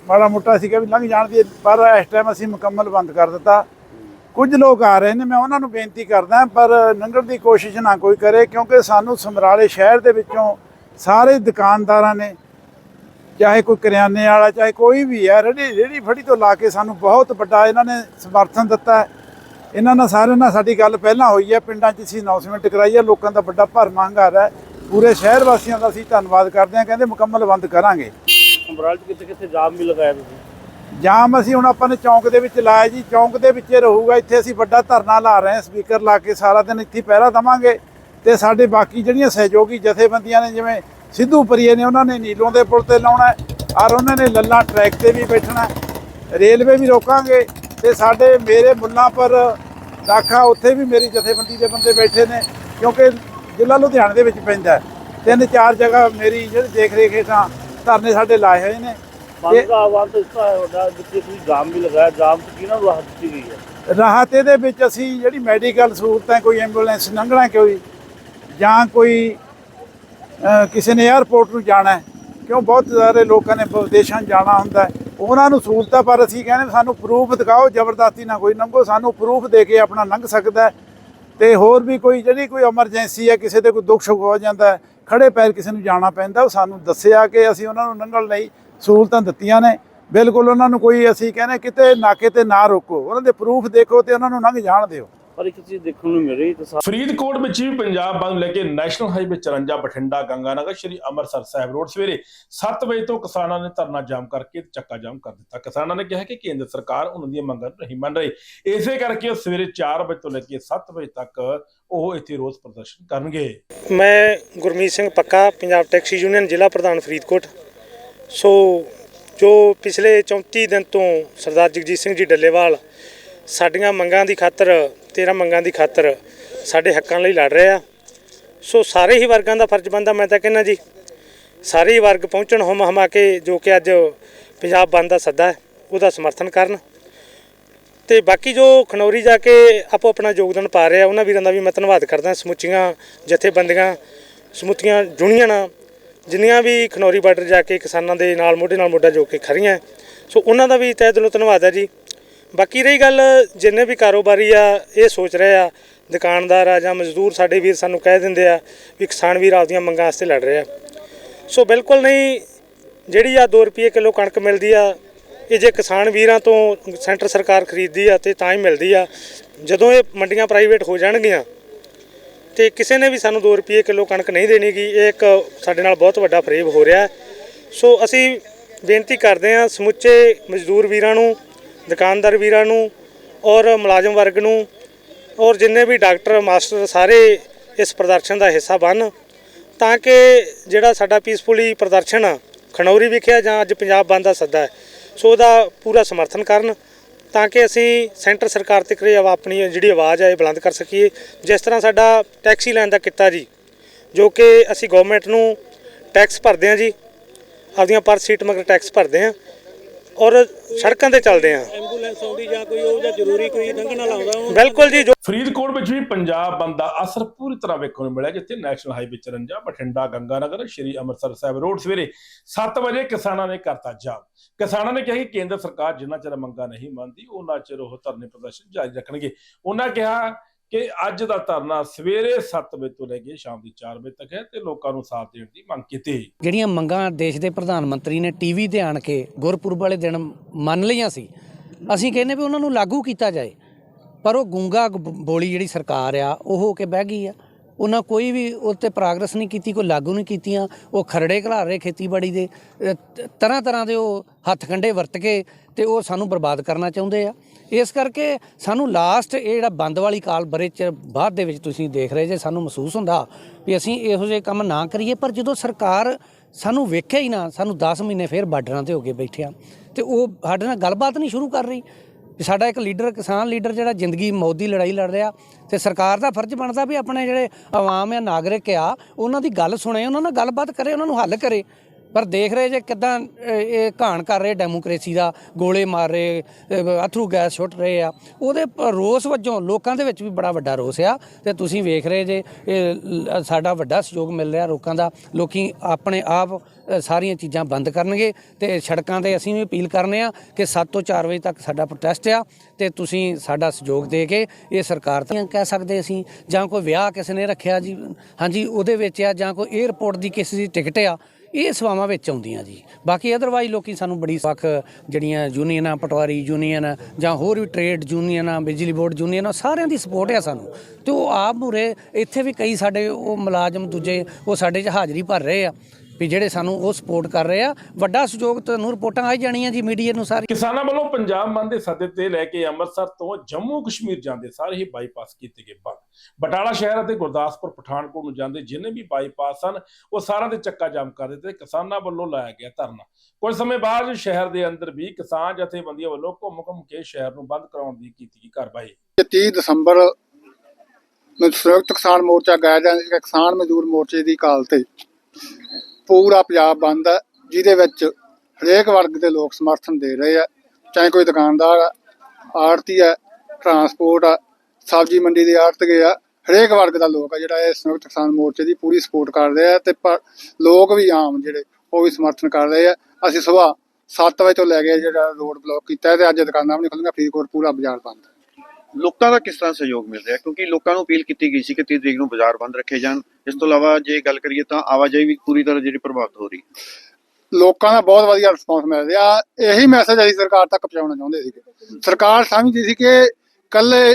ਮਾੜਾ ਮੋਟਾ ਸੀਗਾ ਵੀ ਲੰਘ ਜਾਣ ਦੀ ਪਰ ਇਸ ਟਾਈਮ ਅਸੀਂ ਮੁਕੰਮਲ ਬੰਦ ਕਰ ਦਿੱਤਾ। ਕੁਝ ਲੋਕ ਆ ਰਹੇ ਨੇ, ਮੈਂ ਉਹਨਾਂ ਨੂੰ ਬੇਨਤੀ ਕਰਦਾ ਪਰ ਲੰਘਣ ਦੀ ਕੋਸ਼ਿਸ਼ ਨਾ ਕੋਈ ਕਰੇ, ਕਿਉਂਕਿ ਸਾਨੂੰ ਸਮਰਾਲੇ ਸ਼ਹਿਰ ਦੇ ਵਿੱਚੋਂ ਸਾਰੇ ਦੁਕਾਨਦਾਰਾਂ ਨੇ, ਚਾਹੇ ਕੋਈ ਕਰਿਆਨੇ ਵਾਲਾ, ਚਾਹੇ ਕੋਈ ਵੀ ਹੈ ਰੇੜੀ ਰੇੜੀ ਫੜੀ ਤੋਂ ਲਾ ਕੇ ਸਾਨੂੰ ਬਹੁਤ ਵੱਡਾ ਇਹਨਾਂ ਨੇ ਸਮਰਥਨ ਦਿੱਤਾ ਇਹਨਾਂ ਨਾਲ ਸਾਰਿਆਂ ਨਾਲ ਸਾਡੀ ਗੱਲ ਪਹਿਲਾਂ ਹੋਈ ਹੈ, ਪਿੰਡਾਂ 'ਚ ਅਸੀਂ ਅਨਾਉਂਸਮੈਂਟ ਕਰਾਈ ਹੈ, ਲੋਕਾਂ ਦਾ ਵੱਡਾ ਭਰਮਾ ਹੰਗਾਰਾ ਹੈ। ਪੂਰੇ ਸ਼ਹਿਰ ਵਾਸੀਆਂ ਦਾ ਅਸੀਂ ਧੰਨਵਾਦ ਕਰਦੇ ਹਾਂ ਕਹਿੰਦੇ ਮੁਕੰਮਲ ਬੰਦ ਕਰਾਂਗੇ। ਅੰਬਰਾਲ ਚ ਕਿੱਥੇ ਕਿੱਥੇ ਜਾਮ ਵੀ ਲਗਾਇਆ ਤੁਸੀਂ? ਜਾਮ ਅਸੀਂ ਹੁਣ ਆਪਾਂ ਨੇ ਚੌਂਕ ਦੇ ਵਿੱਚ ਲਾਇਆ ਜੀ ਚੌਂਕ ਦੇ ਵਿੱਚ ਰਹੂਗਾ ਇੱਥੇ ਅਸੀਂ ਵੱਡਾ ਧਰਨਾ ਲਾ ਰਹੇ ਹਾਂ ਸਪੀਕਰ ਲਾ ਕੇ ਸਾਰਾ ਦਿਨ ਇੱਥੇ ਪਹਿਰਾ ਦਵਾਂਗੇ। ਤੇ ਸਾਡੇ ਬਾਕੀ ਜਿਹੜੀਆਂ ਸਹਿਯੋਗੀ ਜਥੇਬੰਦੀਆਂ ਨੇ ਜਿਵੇਂ ਸਿੱਧੂ ਪਰੀਏ ਨੇ ਉਹਨਾਂ ਨੇ ਨੀਲੋਂ ਦੇ ਪੁਲ ਤੇ ਲਾਉਣਾ ਔਰ ਉਹਨਾਂ ਨੇ ਲੱਲਾ ਟਰੈਕ ਤੇ ਵੀ ਬੈਠਣਾ। ਰੇਲਵੇ ਵੀ ਰੋਕਾਂਗੇ ਤੇ ਸਾਡੇ ਮੇਰੇ ਮੁੱਲਾਂ ਪਰ ਦਾਖਾ ਉੱਥੇ ਵੀ ਮੇਰੀ ਜਥੇਬੰਦੀ ਦੇ ਬੰਦੇ ਬੈਠੇ ਨੇ ਕਿਉਂਕਿ ਜ਼ਿਲ੍ਹਾ ਲੁਧਿਆਣੇ ਦੇ ਵਿੱਚ ਪੈਂਦਾ ਹੈ। ਤਿੰਨ ਚਾਰ ਜਗ੍ਹਾ ਮੇਰੀ ਜਿਹੜੀ ਦੇਖ ਰੇਖ ਹੇਠਾਂ ਧਰਨੇ ਸਾਡੇ ਲਾਏ ਹੋਏ ਨੇ। ਬੰਦ ਦਾ ਆਵਾਜ਼ ਤਾਂ ਇਸ ਤਰ੍ਹਾਂ ਹੈ ਵੱਡਾ ਜਿੱਥੇ ਤੁਸੀਂ ਜਾਮ ਵੀ ਲਗਾਇਆ ਜਾਮ ਤੋਂ ਕਿਹਨਾਂ ਨੂੰ ਰਾਹਤ ਦਿੱਤੀ ਗਈ ਹੈ। ਰਾਹਤ ਇਹਦੇ ਵਿੱਚ ਅਸੀਂ ਜਿਹੜੀ ਮੈਡੀਕਲ ਸਹੂਲਤਾਂ ਕੋਈ ਐਂਬੂਲੈਂਸ ਲੰਘਣਾ ਕੋਈ ਜਾਂ ਕੋਈ ਕਿਸੇ ਨੇ 에ਅਰਪੋਰਟ ਨੂੰ ਜਾਣਾ ਹੈ ਕਿਉਂ ਬਹੁਤ ਸਾਰੇ ਲੋਕਾਂ ਨੇ ਵਿਦੇਸ਼ਾਂ 'ਚ ਜਾਣਾ ਹੁੰਦਾ ਹੈ। ਉਹਨਾਂ ਨੂੰ ਸਹੂਲਤਾਂ ਪਰ ਅਸੀਂ ਕਹਿੰਦੇ ਸਾਨੂੰ ਪ੍ਰੂਫ ਦਿਖਾਓ ਜ਼ਬਰਦਸਤੀ ਨਾ ਕੋਈ ਲੰਘੋ ਸਾਨੂੰ ਪ੍ਰੂਫ ਦੇ ਕੇ ਆਪਣਾ ਲੰਘ ਸਕਦਾ ਹੈ। ਤੇ ਹੋਰ ਵੀ ਕੋਈ ਜਿਹੜੀ ਕੋਈ ਐਮਰਜੈਂਸੀ ਹੈ, ਕਿਸੇ ਦੇ ਕੋਈ ਦੁੱਖ ਸੁੱਖ ਹੋ ਜਾਂਦਾ ਹੈ ਖੜੇ ਪੈਰ ਕਿਸੇ ਨੂੰ ਜਾਣਾ ਪੈਂਦਾ, ਉਹ ਸਾਨੂੰ ਦੱਸਿਆ ਕਿ ਅਸੀਂ ਉਹਨਾਂ ਨੂੰ ਲੰਘਣ ਲਈ ਸਹੂਲਤਾਂ ਦਿੱਤੀਆਂ ਨੇ। ਬਿਲਕੁਲ ਉਹਨਾਂ ਨੂੰ ਕੋਈ ਅਸੀਂ ਕਹਿੰਦੇ ਕਿਤੇ ਨਾਕੇ ਤੇ ਨਾ ਰੋਕੋ, ਉਹਨਾਂ ਦੇ ਪ੍ਰੂਫ ਦੇਖੋ ਤੇ ਉਹਨਾਂ ਨੂੰ ਲੰਘ ਜਾਣ ਦਿਓ। ਪਰ ਇੱਕ ਚੀਜ਼ ਦੇਖਣ ਨੂੰ ਮਿਲ ਰਹੀ ਤਾਂ ਫਰੀਦਕੋਟ ਵਿੱਚ ਵੀ ਪੰਜਾਬ ਬੰਦ ਲੈ ਕੇ national highway 54 Bathinda Ganganagar Shri Amritsar Sahib road ਸਵੇਰੇ 7 ਵਜੇ ਤੋਂ ਕਿਸਾਨਾਂ ਨੇ ਧਰਨਾ ਜਾਮ ਕਰਕੇ ਚੱਕਾ ਜਾਮ ਕਰ ਦਿੱਤਾ। ਕਿਸਾਨਾਂ ਨੇ ਕਿਹਾ ਕਿ ਕੇਂਦਰ ਸਰਕਾਰ ਉਹਨਾਂ ਦੀਆਂ ਮੰਗਾਂ ਨੂੰ ਨਹੀਂ ਮੰਨ ਰਹੀ। ਇਸੇ ਕਰਕੇ ਉਹ ਸਵੇਰੇ 4 ਵਜੇ ਤੋਂ ਲੈ ਕੇ 7 ਵਜੇ ਤੱਕ ਉਹ ਇੱਥੇ ਰੋਸ ਪ੍ਰਦਰਸ਼ਨ ਕਰਨਗੇ। ਮੈਂ ਗੁਰਮੀਤ ਸਿੰਘ ਪੱਕਾ ਪੰਜਾਬ ਟੈਕਸੀ ਯੂਨੀਅਨ ਜ਼ਿਲ੍ਹਾ ਪ੍ਰਧਾਨ ਫਰੀਦਕੋਟ। ਸੋ ਜੋ ਪਿਛਲੇ 34 ਦਿਨ ਤੋਂ ਸਰਦਾਰ ਜਗਜੀਤ ਸਿੰਘ ਜੀ ਡੱਲੇਵਾਲ ਸਾਡੀਆਂ ਮੰਗਾਂ ਦੀ ਖਾਤਰ 13 ਮੰਗਾਂ ਦੀ ਖਾਤਰ ਸਾਡੇ ਹੱਕਾਂ ਲਈ ਲੜ ਰਹੇ ਆ। ਸੋ ਸਾਰੇ ਹੀ ਵਰਗਾਂ ਦਾ ਫਰਜ਼ ਬਣਦਾ, ਮੈਂ ਤਾਂ ਕਹਿੰਦਾ ਜੀ। ਸਾਰੇ ਹੀ ਵਰਗ ਪਹੁੰਚਣ ਹਮ ਹਮਾ ਕੇ, ਜੋ ਕਿ ਅੱਜ ਪੰਜਾਬ ਬੰਦ ਦਾ ਸੱਦਾ ਹੈ, ਉਹਦਾ ਸਮਰਥਨ ਕਰਨ। ਤੇ ਬਾਕੀ ਜੋ ਖਨੌਰੀ ਜਾ ਕੇ ਆਪੋ ਆਪਣਾ ਯੋਗਦਾਨ ਪਾ ਰਿਹਾ, ਉਹਨਾਂ ਵੀਰਾਂ ਦਾ ਵੀ ਮੈਂ ਧੰਨਵਾਦ ਕਰਦਾ। ਸਮੁੱਚੀਆਂ ਜਥੇਬੰਦੀਆਂ, ਸਮੁੱਚੀਆਂ ਯੂਨੀਅਨਾਂ, ਜਿੰਨੀਆਂ ਵੀ ਖਨੌਰੀ ਬਾਰਡਰ ਜਾ ਕੇ ਕਿਸਾਨਾਂ ਦੇ ਨਾਲ ਮੋਢੇ ਨਾਲ ਮੋਢਾ ਜੋ ਕੇ ਖੜੀਆਂ ਸੋ ਉਹਨਾਂ ਦਾ ਵੀ ਤਹਿ ਦਿਲੋਂ ਧੰਨਵਾਦ ਹੈ ਜੀ। ਬਾਕੀ ਰਹੀ ਗੱਲ, ਜਿੰਨੇ ਵੀ ਕਾਰੋਬਾਰੀ ਆ, ਇਹ ਸੋਚ ਰਹੇ ਆ, ਦੁਕਾਨਦਾਰ ਆ ਜਾਂ ਮਜ਼ਦੂਰ ਸਾਡੇ ਵੀਰ ਸਾਨੂੰ ਕਹਿ ਦਿੰਦੇ ਆ ਵੀ ਕਿਸਾਨ ਵੀਰ ਆਪਦੀਆਂ ਮੰਗਾਂ ਵਾਸਤੇ ਲੜ ਰਹੇ ਆ। ਸੋ ਬਿਲਕੁਲ ਨਹੀਂ, ਜਿਹੜੀ ਆ 2 ਰੁਪਏ ਕਿਲੋ ਕਣਕ ਮਿਲਦੀ ਆ, ਇਹ ਜੇ ਕਿਸਾਨ ਵੀਰਾਂ ਤੋਂ ਸੈਂਟਰ ਸਰਕਾਰ ਖਰੀਦਦੀ ਆ ਤੇ ਤਾਂ ਹੀ ਮਿਲਦੀ ਆ, ਜਦੋਂ ਇਹ ਮੰਡੀਆਂ ਪ੍ਰਾਈਵੇਟ ਹੋ ਜਾਣਗੀਆਂ, ਤੇ ਕਿਸੇ ਨੇ ਵੀ ਸਾਨੂੰ 2 ਰੁਪਏ ਕਿਲੋ ਕਣਕ ਨਹੀਂ ਦੇਣੀਗੀ ਇਹ ਇੱਕ ਸਾਡੇ ਨਾਲ ਬਹੁਤ ਵੱਡਾ ਫਰੇਬ ਹੋ ਰਿਹਾ। ਸੋ ਅਸੀਂ ਬੇਨਤੀ ਕਰਦੇ ਹਾਂ ਸਮੁੱਚੇ ਮਜ਼ਦੂਰ ਵੀਰਾਂ ਨੂੰ ਦੁਕਾਨਦਾਰ ਵੀਰਾਂ ਨੂੰ ਔਰ ਮੁਲਾਜ਼ਮ ਵਰਗ ਨੂੰ ਔਰ ਜਿੰਨੇ ਵੀ ਡਾਕਟਰ ਮਾਸਟਰ ਸਾਰੇ ਇਸ ਪ੍ਰਦਰਸ਼ਨ ਦਾ ਹਿੱਸਾ ਬਣ ਤਾਂ ਕਿ ਜਿਹੜਾ ਸਾਡਾ ਪੀਸਫੁਲੀ ਪ੍ਰਦਰਸ਼ਨ ਆ, ਖਣੌਰੀ ਵਿਖਿਆ ਜਾਂ ਅੱਜ ਪੰਜਾਬ ਬੰਦ ਦਾ ਸੱਦਾ ਹੈ ਸੋ ਉਹਦਾ ਪੂਰਾ ਸਮਰਥਨ ਕਰਨ ਤਾਂ ਕਿ ਅਸੀਂ ਸੈਂਟਰ ਸਰਕਾਰ ਤੱਕ ਇਹ ਆਪਣੀ ਜਿਹੜੀ ਆਵਾਜ਼ ਹੈ ਇਹ ਬੁਲੰਦ ਕਰ ਸਕੀਏ। ਜਿਸ ਤਰ੍ਹਾਂ ਸਾਡਾ ਟੈਕਸੀ ਲੈਣ ਦਾ ਕਿੱਤਾ ਜੀ ਜੋ ਕਿ ਅਸੀਂ ਗਵਰਨਮੈਂਟ ਨੂੰ ਟੈਕਸ ਭਰਦੇ ਹਾਂ ਜੀ ਆਪਦੀਆਂ ਪਰ ਸੀਟ ਮਗਰ ਟੈਕਸ ਭਰਦੇ ਹਾਂ। ਔਰ ਸੜਕਾਂ ਤੇ ਚੱਲਦੇ ਹਾਂ। ਐਂਬੂਲੈਂਸ ਆਉਂਦੀ ਜਾਂ ਕੋਈ ਉਹ ਜਾਂ ਜ਼ਰੂਰੀ ਕੋਈ ਲੰਘਣ ਵਾਲਾ ਆਉਂਦਾ ਉਹ ਬਿਲਕੁਲ ਜੀ ਜੋ ਫਰੀਦਕੋਟ ਵਿੱਚ ਵੀ ਪੰਜਾਬ ਬੰਦ ਦਾ ਅਸਰ ਪੂਰੀ ਤਰ੍ਹਾਂ ਵੇਖਣ ਨੂੰ ਮਿਲਿਆ ਜਿੱਥੇ national highway 54 Bathinda Ganganagar Shri Amritsar Sahib road ਸਵੇਰੇ 7 ਵਜੇ ਕਿਸਾਨਾਂ ਨੇ ਕਰਤਾ ਜਾਮ। ਕਿਸਾਨਾਂ ਨੇ ਕਿਹਾ ਕਿ ਕੇਂਦਰ ਸਰਕਾਰ ਜਿੰਨਾ ਚਿਰ ਮੰਗਾਂ ਨਹੀਂ ਮੰਨਦੀ ਉਹਨਾਂ ਚਿਰ ਉਹ ਧਰਨੇ ਪ੍ਰਦਰਸ਼ਨ ਜਾਰੀ ਰੱਖਣਗੇ। ਉਹਨਾਂ ਕਿਹਾ ਕਿ ਅੱਜ ਦਾ ਧਰਨਾ ਸਵੇਰੇ 7 ਵਜੇ ਤੋਂ ਲੈ ਕੇ ਸ਼ਾਮ ਦੇ 4 ਵਜੇ ਤੱਕ ਹੈ ਤੇ ਲੋਕਾਂ ਨੂੰ ਸਾਥ ਦੇਣ ਦੀ ਮੰਗ ਕੀਤੀ। ਜਿਹੜੀਆਂ ਮੰਗਾਂ ਦੇਸ਼ ਦੇ ਪ੍ਰਧਾਨ ਮੰਤਰੀ ਨੇ ਟੀਵੀ ਤੇ ਆਣ ਕੇ ਗੁਰਪੁਰਬ ਵਾਲੇ ਦਿਨ ਮੰਨ ਲਈਆਂ ਸੀ, ਅਸੀਂ ਕਹਿੰਦੇ ਵੀ ਉਹਨਾਂ ਨੂੰ ਲਾਗੂ ਕੀਤਾ ਜਾਏ, ਪਰ ਉਹ ਗੂੰਗਾ ਬੋਲੀ ਜਿਹੜੀ ਸਰਕਾਰ ਆ, ਉਹ ਹੋ ਕੇ ਬਹਿ ਗਈ ਆ। ਉਹਨਾਂ ਕੋਈ ਵੀ ਉੱਤੇ ਪ੍ਰੋਗਰੈਸ ਨਹੀਂ ਕੀਤੀ, ਕੋਈ ਲਾਗੂ ਨਹੀਂ ਕੀਤੀਆਂ, ਉਹ ਖਰੜੇ ਘਲਾ ਰਹੇ ਖੇਤੀਬਾੜੀ ਦੇ ਤਰ੍ਹਾਂ ਤਰ੍ਹਾਂ ਦੇ ਉਹ ਹੱਥ ਕੰਡੇ ਵਰਤ ਕੇ ਤੇ ਉਹ ਸਾਨੂੰ ਬਰਬਾਦ ਕਰਨਾ ਚਾਹੁੰਦੇ ਆ। ਇਸ ਕਰਕੇ ਸਾਨੂੰ ਲਾਸਟ ਇਹ ਜਿਹੜਾ ਬੰਦ ਵਾਲੀ ਕਾਲ ਬਰੇ ਚ ਬਾਅਦ ਦੇ ਵਿੱਚ ਤੁਸੀਂ ਦੇਖ ਰਹੇ ਜੇ, ਸਾਨੂੰ ਮਹਿਸੂਸ ਹੁੰਦਾ ਵੀ ਅਸੀਂ ਇਹੋ ਜਿਹੇ ਕੰਮ ਨਾ ਕਰੀਏ, ਪਰ ਜਦੋਂ ਸਰਕਾਰ ਸਾਨੂੰ ਵੇਖਿਆ ਹੀ ਨਾ, ਸਾਨੂੰ 10 ਮਹੀਨੇ ਫੇਰ ਬਾਰਡਰਾਂ ਤੇ ਹੋ ਕੇ ਬੈਠਿਆ ਤੇ ਉਹ ਸਾਡੇ ਨਾਲ ਗੱਲਬਾਤ ਨਹੀਂ ਸ਼ੁਰੂ ਕਰ ਰਹੀ। ਵੀ ਸਾਡਾ ਇੱਕ ਲੀਡਰ, ਕਿਸਾਨ ਲੀਡਰ ਜਿਹੜਾ ਜ਼ਿੰਦਗੀ ਮੌਤ ਦੀ ਲੜਾਈ ਲੜ ਰਿਹਾ ਤੇ ਸਰਕਾਰ ਦਾ ਫਰਜ਼ ਬਣਦਾ ਵੀ ਆਪਣੇ ਜਿਹੜੇ ਆਵਾਮ ਆ ਨਾਗਰਿਕ ਆ, ਉਹਨਾਂ ਦੀ ਗੱਲ ਸੁਣੇ, ਉਹਨਾਂ ਨਾਲ ਗੱਲਬਾਤ ਕਰੇ, ਉਹਨਾਂ ਨੂੰ ਹੱਲ ਕਰੇ। ਪਰ ਦੇਖ ਰਹੇ ਜੇ ਕਿਦਾਂ ਇਹ ਘਾਣ ਕਰ ਰਹੇ ਡੈਮੋਕ੍ਰੇਸੀ ਦਾ, ਗੋਲੇ ਮਾਰ ਰਹੇ ਅਥਰੂ ਗੈਸ ਛੁੱਟ ਰਹੇ ਆ, ਉਹਦੇ ਰੋਸ ਵਜੋਂ ਲੋਕਾਂ ਦੇ ਵਿੱਚ ਵੀ ਬੜਾ ਵੱਡਾ ਰੋਸ ਆ। ਤੇ ਤੁਸੀਂ ਵੇਖ ਰਹੇ ਜੇ, ਇਹ ਸਾਡਾ ਵੱਡਾ ਸਹਿਯੋਗ ਮਿਲ ਰਿਹਾ ਲੋਕਾਂ ਦਾ, ਲੋਕੀ ਆਪਣੇ ਆਪ ਸਾਰੀਆਂ ਚੀਜ਼ਾਂ ਬੰਦ ਕਰਨਗੇ ਤੇ ਸੜਕਾਂ ਤੇ ਅਸੀਂ ਵੀ ਅਪੀਲ ਕਰਨੇ ਆ ਕਿ 7 ਤੋਂ 4 ਵਜੇ ਤੱਕ ਸਾਡਾ ਪ੍ਰੋਟੈਸਟ ਆ ਤੇ ਤੁਸੀਂ ਸਾਡਾ ਸਹਿਯੋਗ ਦੇ ਕੇ ਇਹ ਸਰਕਾਰ ਤਾਂ ਕਹਿ ਸਕਦੇ ਅਸੀਂ, ਜਾਂ ਕੋਈ ਵਿਆਹ ਕਿਸੇ ਨੇ ਰੱਖਿਆ ਜੀ, ਹਾਂਜੀ, ਉਹਦੇ ਵਿੱਚ ਆ, ਜਾਂ ਕੋਈ 에ਅਰਪੋਰਟ ਦੀ ਕਿਸੇ ਦੀ ਟਿਕਟ ਆ ਇਹ ਸੇਵਾਵਾਂ ਵਿੱਚ ਆਉਂਦੀਆਂ ਜੀ। ਬਾਕੀ ਅਦਰਵਾਈਜ਼ ਲੋਕੀ ਸਾਨੂੰ ਬੜੀ ਵੱਖ ਜਿਹੜੀਆਂ ਯੂਨੀਅਨਾਂ ਪਟਵਾਰੀ ਯੂਨੀਅਨ ਜਾਂ ਹੋਰ ਵੀ ਟ੍ਰੇਡ ਯੂਨੀਅਨਾਂ ਬਿਜਲੀ ਬੋਰਡ ਯੂਨੀਅਨਾਂ ਸਾਰਿਆਂ ਦੀ ਸਪੋਰਟ ਆ ਸਾਨੂੰ। ਤੇ ਉਹ ਆਪ ਮੂਰੇ ਇੱਥੇ ਵੀ ਕਈ ਸਾਡੇ ਉਹ ਮੁਲਾਜ਼ਮ ਦੂਜੇ ਉਹ ਸਾਡੇ 'ਚ ਹਾਜ਼ਰੀ ਭਰ ਰਹੇ ਆ ਵੀ ਜਿਹੜੇ ਸਾਨੂੰ ਉਹ ਸਪੋਰਟ ਕਰ ਰਹੇ ਆ। ਵੱਡਾ ਸਹਿਯੋਗ ਤੁਹਾਨੂੰ ਰਿਪੋਰਟਾਂ ਆਈ ਜਾਣੀਆਂ ਜੀ ਮੀਡੀਆ ਨੂੰ ਸਾਰੀ ਕਿਸਾਨਾਂ ਵੱਲੋਂ ਪੰਜਾਬ ਮੰਨ ਦੇ ਸੱਦੇ ਤੇ ਲੈ ਕੇ ਅੰਮ੍ਰਿਤਸਰ ਤੋਂ ਜੰਮੂ ਕਸ਼ਮੀਰ ਜਾਂਦੇ ਸਾਰੇ ਹੀ ਬਾਈਪਾਸ ਕੀਤੇ ਗਏ ਬੰਦ। ਬਟਾਲਾ ਸ਼ਹਿਰ ਅਤੇ ਗੁਰਦਾਸਪੁਰ ਪਠਾਨਕੋਟ ਨੂੰ ਜਾਂਦੇ ਜਿੰਨੇ ਵੀ ਬਾਈਪਾਸ ਹਨ ਉਹ ਸਾਰਿਆਂ ਦੇ ਚੱਕਾ ਜਾਮ ਕਰ ਦਿੱਤੇ ਕਿਸਾਨਾਂ ਵੱਲੋਂ ਲਾਇਆ ਗਿਆ ਧਰਨਾ। ਕੁਝ ਸਮੇਂ ਬਾਅਦ ਸ਼ਹਿਰ ਦੇ ਅੰਦਰ ਵੀ ਕਿਸਾਨ ਜਥੇਬੰਦੀਆਂ ਵੱਲੋਂ ਘੁੰਮ ਘੁੰਮ ਕੇ ਸ਼ਹਿਰ ਨੂੰ ਬੰਦ ਕਰਾਉਣ ਦੀ ਕੀਤੀ ਕਾਰਵਾਈ। 30 ਦਸੰਬਰ ਨੂੰ ਸੰਯੁਕਤ ਕਿਸਾਨ ਮੋਰਚਾ ਗਾਇਆ ਜਾਂਦਾ ਕਿਸਾਨ ਮਜ਼ਦੂਰ ਮੋਰਚੇ ਦੀ ਕਾਲ ਤੇ। ਪੂਰਾ ਪੰਜਾਬ ਬੰਦ ਹੈ, ਜਿਹਦੇ ਵਿੱਚ ਹਰੇਕ ਵਰਗ ਦੇ ਲੋਕ ਸਮਰਥਨ ਦੇ ਰਹੇ ਆ, ਚਾਹੇ ਕੋਈ ਦੁਕਾਨਦਾਰ ਆ ਆੜਤੀ ਆ ਟਰਾਂਸਪੋਰਟ ਆ, ਸਬਜ਼ੀ ਮੰਡੀ ਦੇ ਆੜਤੀਏ ਆ ਹਰੇਕ ਵਰਗ ਦਾ ਲੋਕ ਆ ਜਿਹੜਾ ਇਹ ਸੰਯੁਕਤ ਕਿਸਾਨ ਮੋਰਚੇ ਦੀ ਪੂਰੀ ਸਪੋਰਟ ਕਰ ਰਿਹਾ ਤੇ ਲੋਕ ਵੀ ਆਮ ਜਿਹੜੇ ਉਹ ਵੀ ਸਮਰਥਨ ਕਰ ਰਹੇ ਆ। ਅਸੀਂ ਸਵੇਰ 7 ਵਜੇ ਤੋਂ ਲੈ ਕੇ ਜਿਹੜਾ ਰੋਡ ਬਲੌਕ ਕੀਤਾ ਤੇ ਅੱਜ ਦੁਕਾਨਾਂ ਵੀ ਨਹੀਂ ਖੁੱਲੀਆਂ ਫਰੀਦਕੋਟ ਪੂਰਾ ਬਾਜ਼ਾਰ ਬੰਦ। ਲੋਕਾਂ ਦਾ ਕਿਸ ਤਰ੍ਹਾਂ ਸਹਿਯੋਗ ਮਿਲ ਰਿਹਾ? ਕਿਉਂਕਿ ਲੋਕਾਂ ਨੂੰ ਅਪੀਲ ਕੀਤੀ ਗਈ ਸੀ ਕਿ 30 ਤਰੀਕ ਨੂੰ ਬਾਜ਼ਾਰ ਬੰਦ ਰੱਖੇ ਜਾਣ। ਇਸ ਤੋਂ ਇਲਾਵਾ ਜੇ ਗੱਲ ਕਰੀਏ ਤਾਂ ਆਵਾਜਾਈ ਵੀ ਪੂਰੀ ਤਰ੍ਹਾਂ ਜਿਹੜੀ ਪ੍ਰਭਾਵਿਤ ਹੋ ਰਹੀ ਲੋਕਾਂ ਦਾ ਬਹੁਤ ਵਧੀਆ ਰਿਸਪੌਂਸ ਮਿਲ ਰਿਹਾ। ਇਹੀ ਮੈਸੇਜ ਅਸੀਂ ਸਰਕਾਰ ਤੱਕ ਪਹੁੰਚਾਉਣਾ ਚਾਹੁੰਦੇ ਸੀਗੇ। ਸਰਕਾਰ ਸਮਝਦੀ ਸੀ ਕਿ ਕੱਲੇ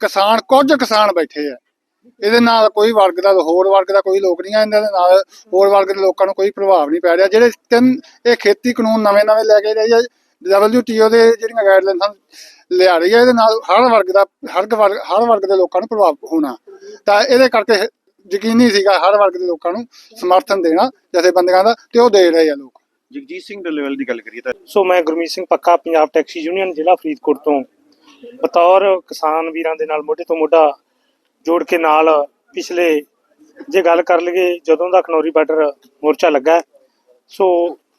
ਕਿਸਾਨ ਕੁਝ ਕਿਸਾਨ ਬੈਠੇ ਆ। ਇਹਦੇ ਨਾਲ ਕੋਈ ਵਰਗ ਦਾ ਹੋਰ ਵਰਗ ਦਾ ਕੋਈ ਲੋਕ ਨਹੀਂ ਆ ਇਹਨਾਂ ਦੇ ਨਾਲ ਹੋਰ ਵਰਗ ਦੇ ਲੋਕਾਂ ਨੂੰ ਕੋਈ ਪ੍ਰਭਾਵ ਨਹੀਂ ਪੈ ਰਿਹਾ। ਜਿਹੜੇ ਤਿੰਨ ਇਹ ਖੇਤੀ ਕਾਨੂੰਨ ਨਵੇਂ-ਨਵੇਂ ਲੈ ਕੇ ਰਹੀ ਹੈ WTO ਦੇ ਜਿਹੜੀਆਂ ਗਾਈਡਲਾਈਨਸ ਲਿਆ ਰਹੀ ਹੈ ਇਹਦੇ ਨਾਲ ਹਰ ਵਰਗ ਦਾ ਹਰ ਵਰਗ ਹਰ ਵਰਗ ਦੇ ਲੋਕਾਂ ਨੂੰ ਪ੍ਰਭਾਵ ਹੋਣਾ। ਤਾਂ ਇਹਦੇ ਕਰਕੇ ਯਕੀਨੀ ਸੀਗਾ ਹਰ ਵਰਗ ਦੇ ਲੋਕਾਂ ਨੂੰ ਸਮਰਥਨ ਦੇਣਾ ਜਥੇਬੰਦੀਆਂ ਦਾ ਤੇ ਉਹ ਦੇ ਰਹੇ ਆ ਲੋਕ। ਜਗਜੀਤ ਸਿੰਘ ਡੱਲੇਵਾਲ ਦੀ ਗੱਲ ਕਰੀਏ ਤਾਂ ਸੋ ਮੈਂ ਗੁਰਮੀਤ ਸਿੰਘ ਪੱਕਾ ਪੰਜਾਬ ਟੈਕਸੀ ਯੂਨੀਅਨ ਜ਼ਿਲ੍ਹਾ ਫਰੀਦਕੋਟ ਤੋਂ। ਬਤੌਰ ਕਿਸਾਨ ਵੀਰਾਂ ਦੇ ਨਾਲ ਮੋਢੇ ਤੋਂ ਮੋਢਾ ਜੋੜ ਕੇ ਨਾਲ ਪਿਛਲੇ ਜੇ ਗੱਲ ਕਰ ਲਈਏ, ਜਦੋਂ ਦਾ ਖਨੌਰੀ ਬਾਰਡਰ ਮੋਰਚਾ ਲੱਗਾ ਸੋ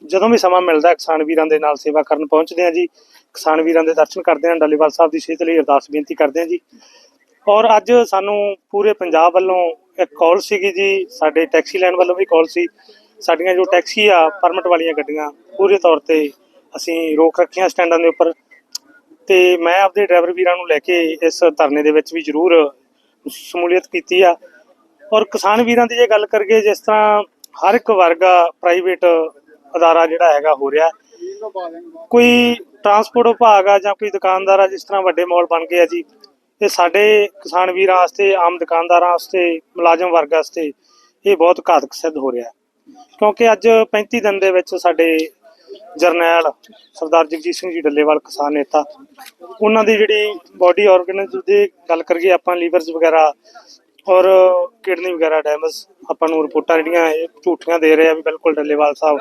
ਜਦੋਂ ਵੀ ਸਮਾਂ ਮਿਲਦਾ ਕਿਸਾਨ ਵੀਰਾਂ ਦੇ ਨਾਲ ਸੇਵਾ ਕਰਨ ਪਹੁੰਚਦੇ ਆ ਜੀ। ਕਿਸਾਨ ਵੀਰਾਂ ਦੇ ਦਰਸ਼ਨ ਕਰਦੇ ਆ ਡਾਲੀਵਾਲ ਸਾਹਿਬ ਦੀ ਸਿਹਤ ਲਈ ਅਰਦਾਸ ਬੇਨਤੀ ਕਰਦੇ ਆ ਜੀ। ਔਰ ਅੱਜ ਸਾਨੂੰ ਪੂਰੇ ਪੰਜਾਬ ਵੱਲੋਂ ਇੱਕ ਕਾਲ ਸੀਗੀ ਜੀ, ਸਾਡੇ ਟੈਕਸੀ ਲਾਈਨ ਵੱਲੋਂ ਵੀ ਕਾਲ ਸੀ। ਸਾਡੀਆਂ ਜੋ ਟੈਕਸੀ ਆ ਪਰਮਿਟ ਵਾਲੀਆਂ ਗੱਡੀਆਂ, ਪੂਰੇ ਤੌਰ ਤੇ ਅਸੀਂ ਰੋਕ ਰੱਖੀਆਂ ਸਟੈਂਡਾਂ ਦੇ ਉੱਪਰ। ਤੇ ਮੈਂ ਆਪਦੇ ਡਰਾਈਵਰ ਵੀਰਾਂ ਨੂੰ ਲੈ ਕੇ ਇਸ ਧਰਨੇ ਦੇ ਵਿੱਚ ਵੀ ਜ਼ਰੂਰ ਸ਼ਮੂਲੀਅਤ ਕੀਤੀ ਆ। ਔਰ ਕਿਸਾਨ ਵੀਰਾਂ ਦੀ ਜੇ ਗੱਲ ਕਰੀਏ, ਜਿਸ ਤਰ੍ਹਾਂ ਹਰ ਇੱਕ ਵਰਗ ਪ੍ਰਾਈਵੇਟ ਅਦਾਰਾ ਜਿਹੜਾ ਹੈਗਾ ਹੋ ਰਿਹਾ। ਕੋਈ ਟਰਾਂਸਪੋਰਟ ਵਿਭਾਗ ਆ ਜਾਂ ਕੋਈ ਦੁਕਾਨਦਾਰ ਆ, ਜਿਸ ਤਰ੍ਹਾਂ ਵੱਡੇ ਮਾਲ ਬਣ ਗਏ ਆ ਜੀ, ਇਹ ਸਾਡੇ ਕਿਸਾਨ ਵੀਰਾਂ ਵਾਸਤੇ, ਆਮ ਦੁਕਾਨਦਾਰਾਂ ਵਾਸਤੇ, ਮੁਲਾਜ਼ਮ ਵਰਗ ਵਾਸਤੇ ਇਹ ਬਹੁਤ ਘਾਤਕ ਸਿੱਧ ਹੋ ਰਿਹਾ। ਕਿਉਂਕਿ ਅੱਜ 35 ਦਿਨ ਦੇ ਵਿੱਚ ਸਾਡੇ ਜਰਨੈਲ ਸਰਦਾਰ ਜਗਜੀਤ ਸਿੰਘ ਜੀ ਡੱਲੇਵਾਲ ਕਿਸਾਨ ਨੇਤਾ। ਉਹਨਾਂ ਦੀ ਜਿਹੜੀ ਬਾਡੀ ਆਰਗੇਨਾਈਜ਼ ਦੀ ਗੱਲ ਕਰੀਏ ਆਪਾਂ ਲੀਵਰਸ ਵਗੈਰਾ ਔਰ ਕਿਡਨੀ ਵਗੈਰਾ ਡੈਮੇਜ ਆਪਾਂ ਨੂੰ ਰਿਪੋਰਟਾਂ ਜਿਹੜੀਆਂ ਇਹ ਝੂਠੀਆਂ ਦੇ ਰਹੇ ਆ ਵੀ ਬਿਲਕੁਲ ਡੱਲੇਵਾਲ ਸਾਹਿਬ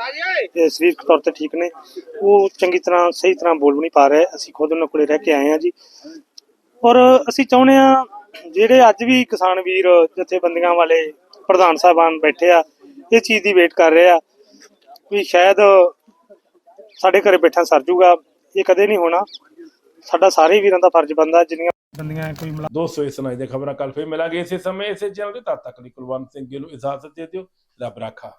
ਇਹ ਸਰੀਰਕ ਤੌਰ ਤੇ ਠੀਕ ਨੇ। ਉਹ ਚੰਗੀ ਤਰ੍ਹਾਂ, ਸਹੀ ਤਰ੍ਹਾਂ ਬੋਲ ਵੀ ਨਹੀਂ ਪਾ ਰਹੇ। ਅਸੀਂ ਖੁਦ ਉਹਨਾਂ ਕੋਲੇ ਰਹਿ ਕੇ ਆਏ ਆ ਜੀ। ਔਰ ਅਸੀਂ ਚਾਹੁੰਦੇ ਆ ਜਿਹੜੇ ਅੱਜ ਵੀ ਕਿਸਾਨ ਵੀਰ, ਜਥੇਬੰਦੀਆਂ ਵਾਲੇ ਪ੍ਰਧਾਨ ਸਾਹਿਬਾਨ ਬੈਠੇ ਆ, ਇਹ ਚੀਜ਼ ਦੀ ਵੇਟ ਕਰ ਰਹੇ ਆ ਵੀ ਸ਼ਾਇਦ ਸਾਡੇ ਘਰੇ ਬੈਠਾ ਸਰ ਜੂਗਾ ਇਹ ਕਦੇ ਨਹੀਂ ਹੋਣਾ। ਸਾਡਾ ਸਾਰੇ ਵੀਰਾਂ ਦਾ ਫਰਜ਼ ਬਣਦਾ ਜਿੰਨੀਆਂ ਬੰਦੀਆਂ ਕੋਈ ਦੋਸਤੋ ਇਸ ਸੁਣਾਈ ਦੇ ਖਬਰਾਂ ਕੱਲ ਫੇਰ ਮਿਲਾਂਗੇ। ਇਸੇ ਸਮੇਂ ਇਸੇ ਚੈਨਲ ਤੇ ਤਦ ਤੱਕ ਲਈ ਕੁਲਵੰਤ ਸਿੰਘ ਗਿੱਲ ਨੂੰ ਇਜਾਜ਼ਤ ਦੇ ਦਿਓ। ਰੱਬ ਰਾਖਾ।